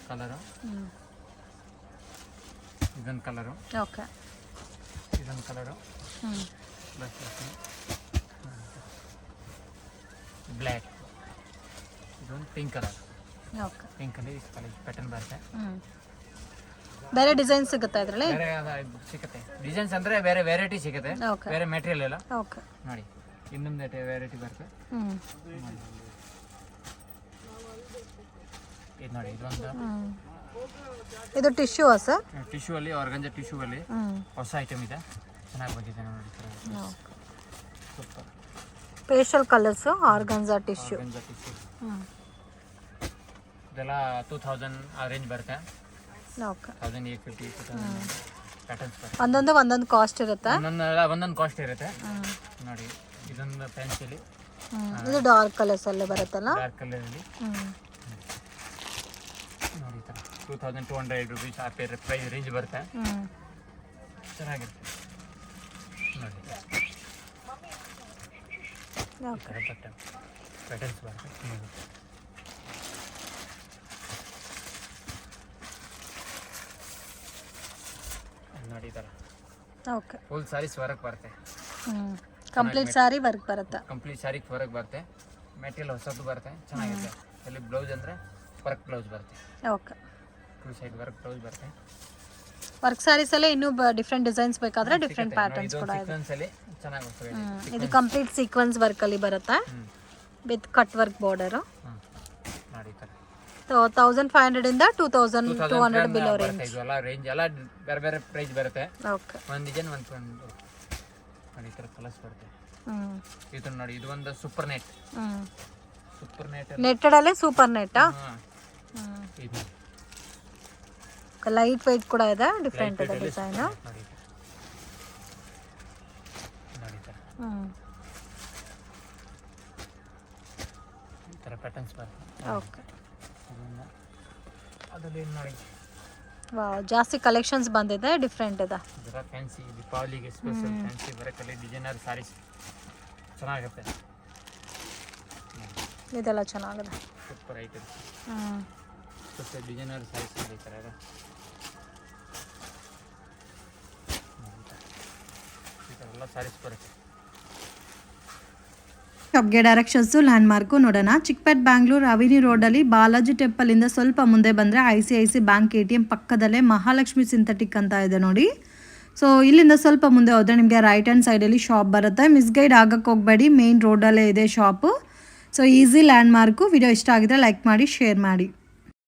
ಕಲರು ಹ್ಮ್. ಇದೊಂದು ಕಲರು. ಓಕೆ. ಇದೊಂದು ಕಲರು. ಪ್ಲಸ್ ಬ್ಲ್ಯಾಕ್ ಇದೊಂದು ಪಿಂಕ್ ಕಲರ್ ಓಕೆ. ಪಿಂಕಲ್ಲಿ ಕಲರ್ ಪ್ಯಾಟರ್ನ್ ಬರುತ್ತೆ. ಬೇರೆ ಡಿಸೈನ್ ಸಿಗುತ್ತೆ ಇದರಲ್ಲಿ? ಬೇರೆ ಅದ ಸಿಗುತ್ತೆ. ಡಿಸೈನ್ಸ್ ಅಂದರೆ ಬೇರೆ ವೆರೈಟಿ ಸಿಗುತ್ತೆ. ಓಕೆ. ಬೇರೆ ಮೆಟೀರಿಯಲ್ ಎಲ್ಲ. ಓಕೆ. ನೋಡಿ. ಇನ್ನೊಂದು ವೆರೈಟಿ ಬರುತ್ತೆ. ಇದು ನೋಡಿ ಇದೊಂದು ಇದು ಟಿಶ್ಯೂ ಸರ್ ಟಿಶ್ಯೂ ಅಲ್ಲಿ ಆರ್ಗಂಜ ಟಿಶ್ಯೂ ಅಲ್ಲಿ. ಹೊಸ ಐಟಮ್ ಇದೆ. ಚೆನ್ನಾಗಿ ಬಂದಿದೆ ನೋಡಿ super special colours organza tissue. ಇದೆಲ್ಲ ಟೂ ತೌಸಂಡ್ ಆ ರೇಂಜ್ ಬರುತ್ತೆ. Okay. Thousand eight fifty two patterns ಬರುತ್ತೆ. ಒಂದೊಂದು ಒಂದೊಂದು ಕಾಸ್ಟ್ ಇರುತ್ತೆ? ಒಂದೊಂದು ಒಂದೊಂದು ಕಾಸ್ಟ್ ಇರುತ್ತೆ. ನೋಡಿ ಇದೊಂದು ಪೆನ್ಸಿಲಿ ಇದು ಡಾರ್ಕ್ ಕಲರ್ಸ್ ಅಲ್ಲೇ ಬರುತ್ತಲ್ಲ? ಡಾರ್ಕ್ ಕಲರಲ್ಲಿ two thousand two hundred rupees ಆ ಪೇರ್ ಪ್ರೈಸ್ ರೇಂಜ್ ಬರುತ್ತೆ. ಚೆನ್ನಾಗಿರುತ್ತೆ. ನೋಡಿ. ಈ ಥರ ಬಟ್ಟೆ. ಪ್ಯಾಟರ್ನ್ಸ್ ಬರುತ್ತೆ. ನೋಡಿ ಈ ಥರ ಓಕೆ. ಫುಲ್ ಸಾರೀಸ್ ಹೊರಗೆ ಬರುತ್ತೆ. ಕಂಪ್ಲೀಟ್ ಸಾರಿ ವರ್ಕ್ ಬರುತ್ತೆ. ಕಂಪ್ಲೀಟ್ ಸ್ಯಾರಿಗೆ ಹೊರಗೆ ಬರುತ್ತೆ. ಮೆಟೀರಿಯಲ್ ಹೊಸದು ಬರುತ್ತೆ. ಚೆನ್ನಾಗಿದೆ ಅಲ್ಲಿ ಬ್ಲೌಸ್ ಅಂದರೆ ವರ್ಕ್ ಬ್ಲೌಸ್ ಬರುತ್ತೆ. Okay. Two side work blouse ಬರುತ್ತೆ ವರ್ಕ್ ಸ್ಯಾರೀಸ್ ಅಲ್ಲೇ ಇನ್ನೂ ಡಿಫ್ರೆಂಟ್ ಡಿಸೈನ್ಸ್ ಬೇಕಾದ್ರೆ ಡಿಫ್ರೆಂಟ್ ಪ್ಯಾಟರ್ನ್ಸ್ ಕೂಡ ಇದೆ ಅಲ್ಲಿ ಇದು ಕಂಪ್ಲೀಟ್ ಸೀಕ್ವೆನ್ಸ್ ವರ್ಕಲ್ಲಿ ಬರುತ್ತೆ? ಹ್ಞೂ with cut work border thousand five ಹಂಡ್ರೆಡಿಂದ two thousand two hundred below range ಬರುತ್ತೆ ಎಲ್ಲ ರೇಂಜ್ ಎಲ್ಲ ಬೇರೆ ಬೇರೆ ಪ್ರೈಸ್ ಬರುತ್ತೆ. ಓಕೆ ಒಂದು ಡಿಸೈನ್ ಒಂದು ಈ ಥರ ಕಲರ್ಸ್ ಬರುತ್ತೆ. ಇದು ನೋಡಿ ಇದು ಒಂದು ಸೂಪರ್ ನೆಟ್ ಸೂಪರ್ ನೆಟ್ ನೆಟ್ಟಡಲ್ಲೇ ಸೂಪರ್ ಹ್ಞೂ ಇದು. ಲೈಟ್ ವೈಟ್ ಕೂಡ ಇದೆ ಡಿಫ್ರೆಂಟ್ ಇದೆ ಡಿಸೈನ್ ಓಕೆ ವಾವ್ ಜಾಸ್ತಿ ಕಲೆಕ್ಷನ್ಸ್ ಬಂದಿದೆ ಡಿಫ್ರೆಂಟ್ ಇದೆ. ಫ್ಯಾನ್ಸಿ ದೀಪಾವಳಿಗೆ ಸ್ಪೆಷಲ್ ಫ್ಯಾನ್ಸಿ ಬರೋಕ್ಕಲ್ಲಿ ಡಿಸೈನರ್ ಸಾರೀಸ್ ಚೆನ್ನಾಗಿರುತ್ತೆ ಇದೆಲ್ಲ ಚೆನ್ನಾಗಿದೆ. ಸೂಪರ್ ಐಟಮ್ ಹ್ಞೂ ಸ್ಪೆಷಲ್ ಡಿಸೈನರ್ ಸ್ಯಾರೀಸ್ ಈ ಶಾಪ್ಗೆ ಡೈರೆಕ್ಷನ್ಸು ಲ್ಯಾಂಡ್ಮಾರ್ಕು ನೋಡೋಣ. ಚಿಕ್ಕಪೇಟ್ ಬ್ಯಾಂಗ್ಳೂರ್ ಅವಿನಿ ರೋಡಲ್ಲಿ ಬಾಲಾಜಿ ಟೆಂಪಲಿಂದ ಸ್ವಲ್ಪ ಮುಂದೆ ಬಂದರೆ I C I C bank A T M ಪಕ್ಕದಲ್ಲೇ ಮಹಾಲಕ್ಷ್ಮಿ ಸಿಂಥೆಟಿಕ್ ಅಂತ ಇದೆ ನೋಡಿ. ಸೊ ಇಲ್ಲಿಂದ ಸ್ವಲ್ಪ ಮುಂದೆ ಹೋದರೆ ನಿಮಗೆ ರೈಟ್ ಹ್ಯಾಂಡ್ ಸೈಡಲ್ಲಿ ಶಾಪ್ ಬರುತ್ತೆ. ಮಿಸ್ಗೈಡ್ ಆಗಕ್ಕೆ ಹೋಗಬೇಡಿ. ಮೇನ್ ರೋಡಲ್ಲೇ ಇದೆ shop so easy landmark video ಇಷ್ಟ ಆಗಿದ್ರೆ ಲೈಕ್ ಮಾಡಿ ಶೇರ್ ಮಾಡಿ.